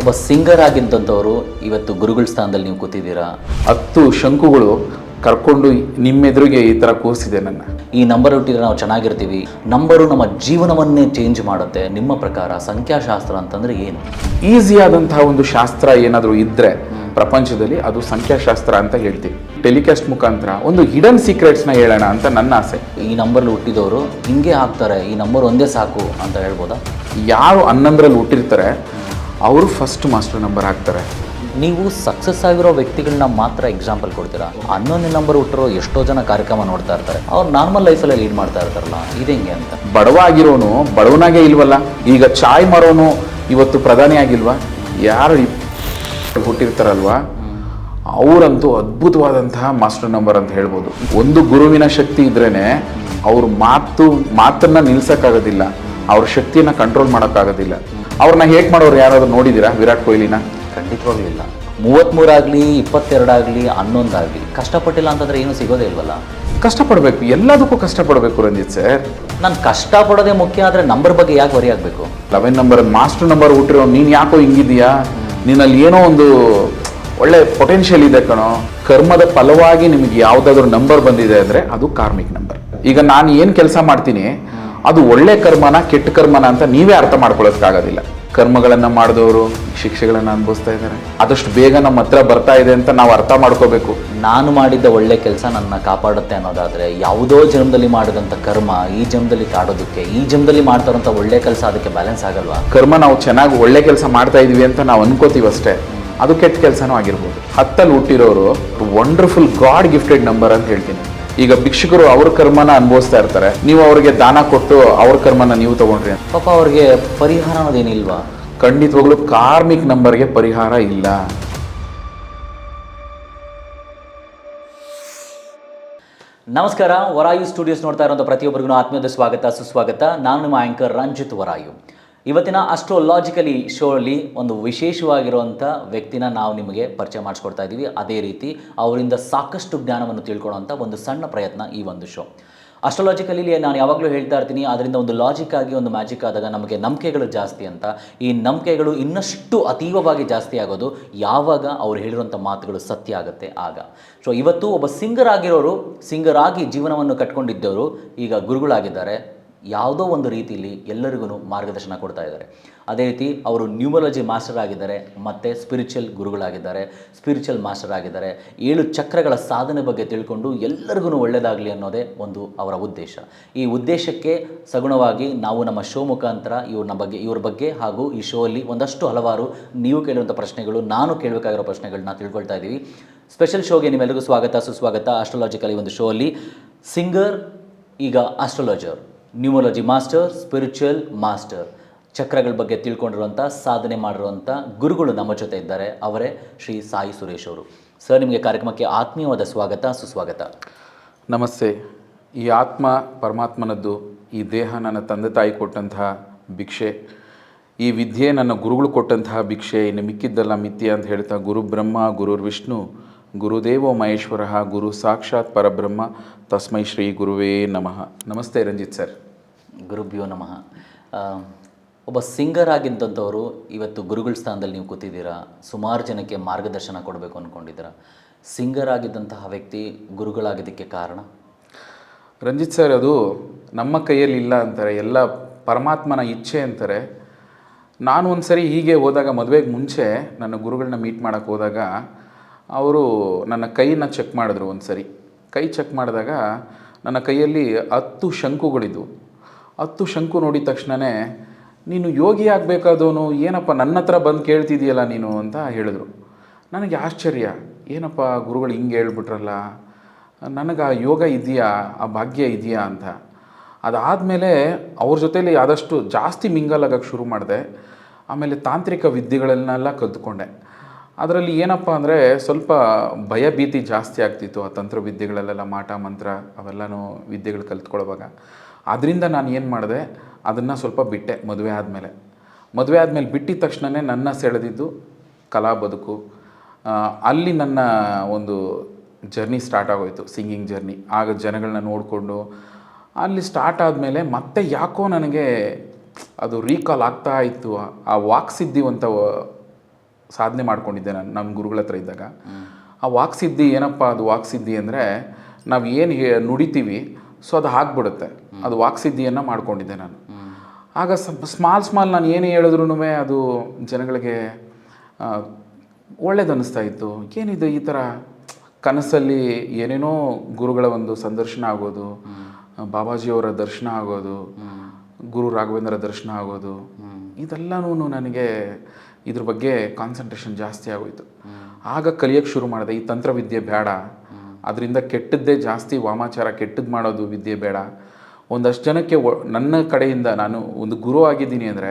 ಒಬ್ಬ ಸಿಂಗರ್ ಆಗಿದ್ದಂಥವರು ಇವತ್ತು ಗುರುಗಳ ಸ್ಥಾನದಲ್ಲಿ ನೀವು ಕೂತಿದ್ದೀರಾ? ಹತ್ತು ಶಂಕುಗಳು ಕರ್ಕೊಂಡು ನಿಮ್ಮೆದುರಿಗೆ ಈ ಥರ ಕೂರಿಸಿದೆ ನನ್ನ. ಈ ನಂಬರ್ ಹುಟ್ಟಿದ್ರೆ ನಾವು ಚೆನ್ನಾಗಿರ್ತೀವಿ. ನಂಬರು ನಮ್ಮ ಜೀವನವನ್ನೇ ಚೇಂಜ್ ಮಾಡುತ್ತೆ. ನಿಮ್ಮ ಪ್ರಕಾರ ಸಂಖ್ಯಾಶಾಸ್ತ್ರ ಅಂತಂದರೆ ಏನು? ಈಸಿಯಾದಂತಹ ಒಂದು ಶಾಸ್ತ್ರ ಏನಾದರೂ ಇದ್ದರೆ ಪ್ರಪಂಚದಲ್ಲಿ ಅದು ಸಂಖ್ಯಾಶಾಸ್ತ್ರ ಅಂತ ಹೇಳ್ತೀವಿ. ಟೆಲಿಕಾಸ್ಟ್ ಮುಖಾಂತರ ಒಂದು ಹಿಡನ್ ಸೀಕ್ರೆಟ್ಸ್ನ ಹೇಳೋಣ ಅಂತ ನನ್ನ ಆಸೆ. ಈ ನಂಬರ್ಲಿ ಹುಟ್ಟಿದವರು ಹಿಂಗೆ ಆಗ್ತಾರೆ ಈ ನಂಬರ್ ಒಂದೇ ಸಾಕು ಅಂತ ಹೇಳ್ಬೋದಾ? ಯಾರು ಹನ್ನೊಂದರಲ್ಲಿ ಹುಟ್ಟಿರ್ತಾರೆ ಅವರು ಫಸ್ಟ್ ಮಾಸ್ಟರ್ ನಂಬರ್ ಹಾಕ್ತಾರೆ. ನೀವು ಸಕ್ಸಸ್ ಆಗಿರೋ ವ್ಯಕ್ತಿಗಳನ್ನ ಮಾತ್ರ ಎಕ್ಸಾಂಪಲ್ ಕೊಡ್ತೀರಾ? ಹನ್ನೊಂದು ನಂಬರ್ ಹುಟ್ಟಿರೋ ಎಷ್ಟೋ ಜನ ಕಾರ್ಯಕ್ರಮ ನೋಡ್ತಾ ಇರ್ತಾರೆ. ಅವ್ರು ನಾರ್ಮಲ್ ಲೈಫಲ್ಲೇ ಲೀಡ್ ಮಾಡ್ತಾ ಇರ್ತಾರಲ್ಲ ಇದೆಂಗೆ ಅಂತ? ಬಡವ ಆಗಿರೋನು ಬಡವನಾಗೆ ಇಲ್ವಲ್ಲ? ಈಗ ಚಾಯ್ ಮಾರೋನು ಇವತ್ತು ಪ್ರಧಾನಿ ಆಗಿಲ್ವಾ? ಯಾರು ಹುಟ್ಟಿರ್ತಾರಲ್ವ? ಅವರಂತೂ ಅದ್ಭುತವಾದಂತಹ ಮಾಸ್ಟರ್ ನಂಬರ್ ಅಂತ ಹೇಳ್ಬೋದು. ಒಂದು ಗುರುವಿನ ಶಕ್ತಿ ಇದ್ರೇನೆ ಅವ್ರ ಮಾತು ಮಾತನ್ನ ನಿಲ್ಸಕ್ಕಾಗೋದಿಲ್ಲ. ಅವ್ರ ಶಕ್ತಿಯನ್ನು ಕಂಟ್ರೋಲ್ ಮಾಡೋಕ್ಕಾಗೋದಿಲ್ಲ. ಅವ್ರನ್ನ ಹೇಟ್ ಮಾಡೋರು ಯಾರಾದ್ರೂ ನೋಡಿದ್ದೀರಾ ವಿರಾಟ್ ಕೊಹ್ಲಿನ? ಖಂಡಿತವಾಗ್ಲೂ ಇಲ್ಲ ಮೂವತ್ತ್ಮೂರಾಗಲಿ ಇಪ್ಪತ್ತೆರಡಾಗಲಿ ಹನ್ನೊಂದಾಗಲಿ. ಕಷ್ಟಪಟ್ಟಿಲ್ಲ ಅಂತಂದ್ರೆ ಏನು ಸಿಗೋದೇ ಇಲ್ವಲ್ಲ? ಕಷ್ಟಪಡಬೇಕು. ಎಲ್ಲದಕ್ಕೂ ಕಷ್ಟಪಡಬೇಕು ರಂಜಿತ್ ಸರ್. ನಾನು ಕಷ್ಟಪಡೋದೇ ಮುಖ್ಯ ಆದರೆ ನಂಬರ್ ಬಗ್ಗೆ ಯಾಕೆ ವರಿ ಆಗಬೇಕು? ಲೆವೆನ್ ನಂಬರ್ ಮಾಸ್ಟರ್ ನಂಬರ್ ಹುಟ್ಟಿರೋ ನೀನು ಯಾಕೋ ಹಿಂಗಿದೀಯಾ ನಿನ್ನಲ್ಲಿ ಏನೋ ಒಂದು ಒಳ್ಳೆ ಪೊಟೆನ್ಷಿಯಲ್ ಇದೆ ಕಣೋ. ಕರ್ಮದ ಫಲವಾಗಿ ನಿಮಗೆ ಯಾವುದಾದ್ರೂ ನಂಬರ್ ಬಂದಿದೆ ಅಂದರೆ ಅದು ಕಾರ್ಮಿಕ್ ನಂಬರ್ ಈಗ ನಾನು ಏನು ಕೆಲಸ ಮಾಡ್ತೀನಿ ಅದು ಒಳ್ಳೆ ಕರ್ಮನ ಕೆಟ್ಟ ಕರ್ಮನ ಅಂತ ನೀವೇ ಅರ್ಥ ಮಾಡ್ಕೊಳ್ಳೋದಕ್ಕಾಗೋದಿಲ್ಲ. ಕರ್ಮಗಳನ್ನು ಮಾಡಿದವರು ಶಿಕ್ಷೆಗಳನ್ನು ಅನುಭವಿಸ್ತಾ ಇದ್ದಾರೆ. ಆದಷ್ಟು ಬೇಗ ನಮ್ಮ ಹತ್ರ ಬರ್ತಾ ಇದೆ ಅಂತ ನಾವು ಅರ್ಥ ಮಾಡ್ಕೋಬೇಕು. ನಾನು ಮಾಡಿದ್ದ ಒಳ್ಳೆ ಕೆಲಸ ನನ್ನ ಕಾಪಾಡುತ್ತೆ ಅನ್ನೋದಾದರೆ ಯಾವುದೋ ಜನ್ಮದಲ್ಲಿ ಮಾಡಿದಂಥ ಕರ್ಮ ಈ ಜನ್ಮದಲ್ಲಿ ಕಾಡೋದಕ್ಕೆ ಈ ಜನ್ಮದಲ್ಲಿ ಮಾಡ್ತಾರಂಥ ಒಳ್ಳೆ ಕೆಲಸ ಅದಕ್ಕೆ ಬ್ಯಾಲೆನ್ಸ್ ಆಗಲ್ವಾ? ಕರ್ಮ ನಾವು ಚೆನ್ನಾಗಿ ಒಳ್ಳೆ ಕೆಲಸ ಮಾಡ್ತಾ ಇದ್ವಿ ಅಂತ ನಾವು ಅನ್ಕೋತೀವಿ ಅಷ್ಟೇ. ಅದು ಕೆಟ್ಟ ಕೆಲಸನೂ ಆಗಿರ್ಬೋದು. ಹತ್ತಲ್ಲಿ ಹುಟ್ಟಿರೋರು ವಂಡರ್ಫುಲ್ ಗಾಡ್ ಗಿಫ್ಟೆಡ್ ನಂಬರ್ ಅಂತ ಹೇಳ್ತೀನಿ. ಈಗ ಭಿಕ್ಷುಕರು ಅವ್ರ ಕರ್ಮನ ಅನುಭವಿಸ್ತಾ ಇರ್ತಾರೆ. ನೀವು ಅವ್ರಿಗೆ ದಾನ ಕೊಟ್ಟು ಅವ್ರ ಕರ್ಮನ ನೀವು ತಗೊಂಡ್ರಿ ಪಾಪ ಅವ್ರಿಗೆ ಪರಿಹಾರ ಅನ್ನೋದೇನಿಲ್ವಾ? ಖಂಡಿತವಾಗ್ಲೂ ಕಾರ್ಮಿಕ್ ನಂಬರ್ಗೆ ಪರಿಹಾರ ಇಲ್ಲ. ನಮಸ್ಕಾರ ವರಾಯು ಸ್ಟುಡಿಯೋಸ್ ನೋಡ್ತಾ ಇರೋಂಥ ಪ್ರತಿಯೊಬ್ಬರಿಗೂ ಆತ್ಮೀಯದ ಸ್ವಾಗತ ಸುಸ್ವಾಗತ. ನಾನು ನಿಮ್ಮ ಆಂಕರ್ ರಂಜಿತ್ ವರಾಯು. ಇವತ್ತಿನ ಅಸ್ಟ್ರೋಲಾಜಿಕಲಿ ಶೋಲಿ ಒಂದು ವಿಶೇಷವಾಗಿರುವಂಥ ವ್ಯಕ್ತಿನ ನಾವು ನಿಮಗೆ ಪರಿಚಯ ಮಾಡಿಸ್ಕೊಡ್ತಾ ಇದ್ದೀವಿ. ಅದೇ ರೀತಿ ಅವರಿಂದ ಸಾಕಷ್ಟು ಜ್ಞಾನವನ್ನು ತಿಳ್ಕೊಳ್ಳೋಂಥ ಒಂದು ಸಣ್ಣ ಪ್ರಯತ್ನ ಈ ಒಂದು ಶೋ ಅಸ್ಟ್ರಾಲಾಜಿಕಲಿ ನಾನು ಯಾವಾಗಲೂ ಹೇಳ್ತಾ ಇರ್ತೀನಿ, ಅದರಿಂದ ಒಂದು ಲಾಜಿಕ್ ಆಗಿ ಒಂದು ಮ್ಯಾಜಿಕ್ ಆದಾಗ ನಮಗೆ ನಂಬಿಕೆಗಳು ಜಾಸ್ತಿ ಅಂತ. ಈ ನಂಬಿಕೆಗಳು ಇನ್ನಷ್ಟು ಅತೀವವಾಗಿ ಜಾಸ್ತಿ ಆಗೋದು ಯಾವಾಗ ಅವ್ರು ಹೇಳಿರುವಂಥ ಮಾತುಗಳು ಸತ್ಯ ಆಗುತ್ತೆ ಆಗ. ಸೊ ಇವತ್ತು ಒಬ್ಬ ಸಿಂಗರ್ ಆಗಿರೋರು ಸಿಂಗರ್ ಆಗಿ ಜೀವನವನ್ನು ಕಟ್ಕೊಂಡಿದ್ದವರು ಈಗ ಗುರುಗಳಾಗಿದ್ದಾರೆ. ಯಾವುದೋ ಒಂದು ರೀತಿಯಲ್ಲಿ ಎಲ್ಲರಿಗೂ ಮಾರ್ಗದರ್ಶನ ಕೊಡ್ತಾ ಇದ್ದಾರೆ. ಅದೇ ರೀತಿ ಅವರು ನ್ಯೂಮರಾಲಜಿ ಮಾಸ್ಟರ್ ಆಗಿದ್ದಾರೆ, ಮತ್ತು ಸ್ಪಿರಿಚುವಲ್ ಗುರುಗಳಾಗಿದ್ದಾರೆ ಸ್ಪಿರಿಚುವಲ್ ಮಾಸ್ಟರ್ ಆಗಿದ್ದಾರೆ. ಏಳು ಚಕ್ರಗಳ ಸಾಧನೆ ಬಗ್ಗೆ ತಿಳ್ಕೊಂಡು ಎಲ್ಲರಿಗೂ ಒಳ್ಳೆಯದಾಗಲಿ ಅನ್ನೋದೇ ಒಂದು ಅವರ ಉದ್ದೇಶ. ಈ ಉದ್ದೇಶಕ್ಕೆ ಸಗುಣವಾಗಿ ನಾವು ನಮ್ಮ ಶೋ ಮುಖಾಂತರ ಇವ್ರನ್ನ ಬಗ್ಗೆ, ಇವ್ರ ಬಗ್ಗೆ ಹಾಗೂ ಈ ಶೋ ಅಲ್ಲಿ ಒಂದಷ್ಟು ಹಲವಾರು ನೀವು ಕೇಳುವಂಥ ಪ್ರಶ್ನೆಗಳು, ನಾನು ಕೇಳಬೇಕಾಗಿರೋ ಪ್ರಶ್ನೆಗಳನ್ನ ತಿಳ್ಕೊಳ್ತಾ ಇದ್ದೀವಿ. ಸ್ಪೆಷಲ್ ಶೋಗೆ ನಿಮ್ಮೆಲ್ಲರಿಗೂ ಸ್ವಾಗತ, ಸುಸ್ವಾಗತ. ಆಸ್ಟ್ರಾಲಜಿಕಲ್ ಈ ಒಂದು ಶೋ ಅಲ್ಲಿ ಸಿಂಗರ್, ಈಗ astrologer numerology master spiritual master ಚಕ್ರಗಳ ಬಗ್ಗೆ ತಿಳ್ಕೊಂಡಿರುವಂಥ ಸಾಧನೆ ಮಾಡಿರುವಂಥ ಗುರುಗಳು ನಮ್ಮ ಜೊತೆ ಇದ್ದಾರೆ. ಅವರೇ ಶ್ರೀ ಸಾಯಿ ಸುರೇಶ್ ಅವರು. ಸರ್ ನಿಮಗೆ ಕಾರ್ಯಕ್ರಮಕ್ಕೆ ಆತ್ಮೀಯವಾದ ಸ್ವಾಗತ, ಸುಸ್ವಾಗತ. ನಮಸ್ತೆ. ಈ ಆತ್ಮ ಪರಮಾತ್ಮನದ್ದು, ಈ ದೇಹ ನನ್ನ ತಂದೆ ತಾಯಿ ಕೊಟ್ಟಂತಹ ಭಿಕ್ಷೆ. ಈ ವಿದ್ಯೆ ನನ್ನ ಗುರುಗಳು ಕೊಟ್ಟಂತಹ ಭಿಕ್ಷೆ. ಇನ್ನು ಮಿಕ್ಕಿದ್ದಲ್ಲ ಮಿಥ್ಯ ಅಂತ ಹೇಳ್ತಾ ಗುರು ಬ್ರಹ್ಮ ಗುರುರ್ ವಿಷ್ಣು, ಗುರುದೇವೋ ಮಹೇಶ್ವರ ಗುರು ಸಾಕ್ಷಾತ್ ಪರಬ್ರಹ್ಮ ತಸ್ಮೈ ಶ್ರೀ ಗುರುವೇ ನಮಃ ನಮಸ್ತೆ ರಂಜಿತ್ ಸರ್. ಗುರುಭ್ಯೋ ನಮಃ. ಒಬ್ಬ ಸಿಂಗರ್ ಆಗಿದ್ದಂಥವರು ಇವತ್ತು ಗುರುಗಳ ಸ್ಥಾನದಲ್ಲಿ ನೀವು ಕೂತಿದ್ದೀರಾ? ಸುಮಾರು ಜನಕ್ಕೆ ಮಾರ್ಗದರ್ಶನ ಕೊಡಬೇಕು ಅಂದ್ಕೊಂಡಿದ್ದೀರಾ ಸಿಂಗರ್ ಆಗಿದ್ದಂತಹ ವ್ಯಕ್ತಿ ಗುರುಗಳಾಗಿದ್ದಕ್ಕೆ ಕಾರಣ? ರಂಜಿತ್ ಸರ್ ಅದು ನಮ್ಮ ಕೈಯಲ್ಲಿ ಇಲ್ಲ ಅಂತಾರೆ ಎಲ್ಲ ಪರಮಾತ್ಮನ ಇಚ್ಛೆ ಅಂತಾರೆ. ನಾನು ಒಂದು ಸರಿ ಹೀಗೆ ಹೋದಾಗ ಮದುವೆಗೆ ಮುಂಚೆ ನನ್ನ ಗುರುಗಳನ್ನ ಮೀಟ್ ಮಾಡೋಕ್ಕೆ ಹೋದಾಗ ಅವರು ನನ್ನ ಕೈನ ಚೆಕ್ ಮಾಡಿದ್ರು ಒಂದು ಸರಿ ಕೈ ಚೆಕ್ ಮಾಡಿದಾಗ ನನ್ನ ಕೈಯಲ್ಲಿ ಹತ್ತು ಶಂಕುಗಳಿದ್ವು. ಹತ್ತು ಶಂಕು ನೋಡಿದ ತಕ್ಷಣವೇ ನೀನು ಯೋಗಿ ಆಗಬೇಕಾದವನು, ಏನಪ್ಪ ನನ್ನ ಹತ್ರ ಬಂದು ಕೇಳ್ತಿದೆಯಲ್ಲ ನೀನು? ಅಂತ ಹೇಳಿದ್ರು. ನನಗೆ ಆಶ್ಚರ್ಯ, ಏನಪ್ಪ ಗುರುಗಳು ಹಿಂಗೆ ಹೇಳ್ಬಿಟ್ರಲ್ಲ? ನನಗೆ ಆ ಯೋಗ ಇದೆಯಾ? ಆ ಭಾಗ್ಯ ಇದೆಯಾ? ಅಂತ. ಅದಾದಮೇಲೆ ಅವ್ರ ಜೊತೇಲಿ ಆದಷ್ಟು ಜಾಸ್ತಿ ಮಿಂಗಲ್ ಆಗೋಕ್ಕೆ ಶುರು ಮಾಡಿದೆ. ಆಮೇಲೆ ತಾಂತ್ರಿಕ ವಿದ್ಯೆಗಳನ್ನೆಲ್ಲ ಕಲ್ತ್ಕೊಂಡೆ. ಅದರಲ್ಲಿ ಏನಪ್ಪ ಅಂದರೆ ಸ್ವಲ್ಪ ಭಯ ಭೀತಿ ಜಾಸ್ತಿ ಆಗ್ತಿತ್ತು ಆ ತಂತ್ರ ವಿದ್ಯೆಗಳಲ್ಲೆಲ್ಲ ಮಾಟ, ಮಂತ್ರ ಅವೆಲ್ಲನೂ ವಿದ್ಯೆಗಳು ಕಲ್ತ್ಕೊಳ್ಳುವಾಗ ಅದರಿಂದ ನಾನು ಏನು ಮಾಡಿದೆ, ಅದನ್ನು ಸ್ವಲ್ಪ ಬಿಟ್ಟೆ ಮದುವೆ ಆದಮೇಲೆ. ಮದುವೆ ಆದಮೇಲೆ ಬಿಟ್ಟಿದ ತಕ್ಷಣವೇ ನನ್ನ ಸೆಳೆದಿದ್ದು ಕಲಾ ಬದುಕು. ಅಲ್ಲಿ ನನ್ನ ಒಂದು ಜರ್ನಿ ಸ್ಟಾರ್ಟ್ ಆಗೋಯ್ತು, ಸಿಂಗಿಂಗ್ ಜರ್ನಿ. ಆಗ ಜನಗಳನ್ನ ನೋಡಿಕೊಂಡು ಅಲ್ಲಿ ಸ್ಟಾರ್ಟ್ ಆದಮೇಲೆ ಮತ್ತೆ ಯಾಕೋ ನನಗೆ ಅದು ರೀಕಾಲ್ ಆಗ್ತಾ ಇತ್ತು, ಆ ವಾಕ್ಸಿದ್ಧಿವಂತ ಸಾಧನೆ ಮಾಡ್ಕೊಂಡಿದ್ದೆ ನಾನು ನಮ್ಮ ಗುರುಗಳ ಹತ್ರ ಇದ್ದಾಗ. ಆ ವಾಕ್ಸಿದ್ಧಿ ಏನಪ್ಪ ಅದು ವಾಕ್ಸಿದ್ಧಿ ಅಂದರೆ ನಾವು ಏನು ಹೇ ನುಡಿತೀವಿ ಸೊ ಅದು ಆಗ್ಬಿಡುತ್ತೆ. ಅದು ವಾಕ್ಸಿದ್ಧಿಯನ್ನು ಮಾಡ್ಕೊಂಡಿದ್ದೆ ನಾನು. ಆಗ ಸ್ಮಾಲ್ ಸ್ಮಾಲ್ ನಾನು ಏನೇ ಹೇಳಿದ್ರು ಅದು ಜನಗಳಿಗೆ ಒಳ್ಳೇದನ್ನಿಸ್ತಾ ಇತ್ತು. ಏನಿದೆ ಈ ಥರ ಕನಸಲ್ಲಿ ಏನೇನೋ ಗುರುಗಳ ಒಂದು ಸಂದರ್ಶನ ಆಗೋದು ಬಾಬಾಜಿಯವರ ದರ್ಶನ ಆಗೋದು ಗುರು ರಾಘವೇಂದ್ರ ದರ್ಶನ ಆಗೋದು ಇದೆಲ್ಲನೂ ನನಗೆ ಇದ್ರ ಬಗ್ಗೆ ಕಾನ್ಸಂಟ್ರೇಷನ್ ಜಾಸ್ತಿ ಆಗೋಯ್ತು. ಆಗ ಕಲಿಯೋಕ್ಕೆ ಶುರು ಮಾಡಿದೆ, ಈ ತಂತ್ರವಿದ್ಯೆ ಬೇಡ. ಅದರಿಂದ ಕೆಟ್ಟದ್ದೇ ಜಾಸ್ತಿ ವಾಮಾಚಾರ ಕೆಟ್ಟದ್ದು ಮಾಡೋದು ವಿದ್ಯೆ ಬೇಡ. ಒಂದಷ್ಟು ಜನಕ್ಕೆ ನನ್ನ ಕಡೆಯಿಂದ ನಾನು ಒಂದು ಗುರು ಆಗಿದ್ದೀನಿ ಅಂದರೆ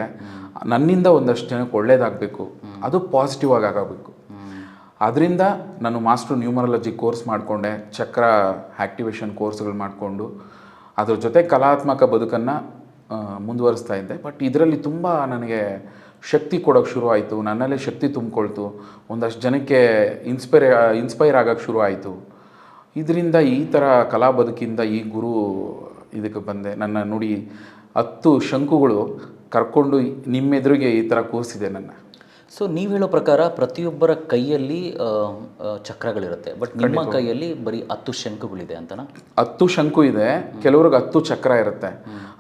ನನ್ನಿಂದ ಒಂದಷ್ಟು ಜನಕ್ಕೆ ಒಳ್ಳೇದಾಗಬೇಕು. ಅದು ಪಾಸಿಟಿವ್ ಆಗಿ ಆಗಬೇಕು ಅದರಿಂದ ನಾನು ಮಾಸ್ಟರ್ ನ್ಯೂಮರಾಲಜಿ ಕೋರ್ಸ್ ಮಾಡಿಕೊಂಡೆ, ಚಕ್ರ ಆ್ಯಕ್ಟಿವೇಶನ್ ಕೋರ್ಸ್ಗಳು ಮಾಡಿಕೊಂಡು. ಅದ್ರ ಜೊತೆ ಕಲಾತ್ಮಕ ಬದುಕನ್ನು ಮುಂದುವರಿಸ್ತಾ ಇದ್ದೆ. ಬಟ್ ಇದರಲ್ಲಿ ತುಂಬ ನನಗೆ ಶಕ್ತಿ ಕೊಡೋಕ್ಕೆ ಶುರು ಆಯಿತು. ನನ್ನಲ್ಲೇ ಶಕ್ತಿ ತುಂಬಿಕೊಳ್ತು. ಒಂದಷ್ಟು ಜನಕ್ಕೆ ಇನ್ಸ್ಪೈರ್ ಇನ್ಸ್ಪೈರ್ ಆಗೋಕ್ಕೆ ಶುರು ಆಯಿತು. ಇದರಿಂದ ಈ ಥರ ಕಲಾ ಬದುಕಿಂದ ಈ ಗುರು ಇದಕ್ಕೆ ಬಂದೆ. ನನ್ನ ನುಡಿ ಹತ್ತು ಶಂಕುಗಳು ಕರ್ಕೊಂಡು ನಿಮ್ಮೆದುರಿಗೆ ಈ ಥರ ಕೂರಿಸಿದೆ ನನ್ನ. ಸೊ ನೀವು ಹೇಳೋ ಪ್ರಕಾರ ಪ್ರತಿಯೊಬ್ಬರ ಕೈಯಲ್ಲಿ ಚಕ್ರಗಳಿರುತ್ತೆ. ಬಟ್ ನಿಮ್ಮ ಕೈಯಲ್ಲಿ ಬರೀ ಹತ್ತು ಶಂಕುಗಳಿದೆ ಅಂತನಾ? ಹತ್ತು ಶಂಕು ಇದೆ. ಕೆಲವ್ರಿಗೆ ಹತ್ತು ಚಕ್ರ ಇರುತ್ತೆ.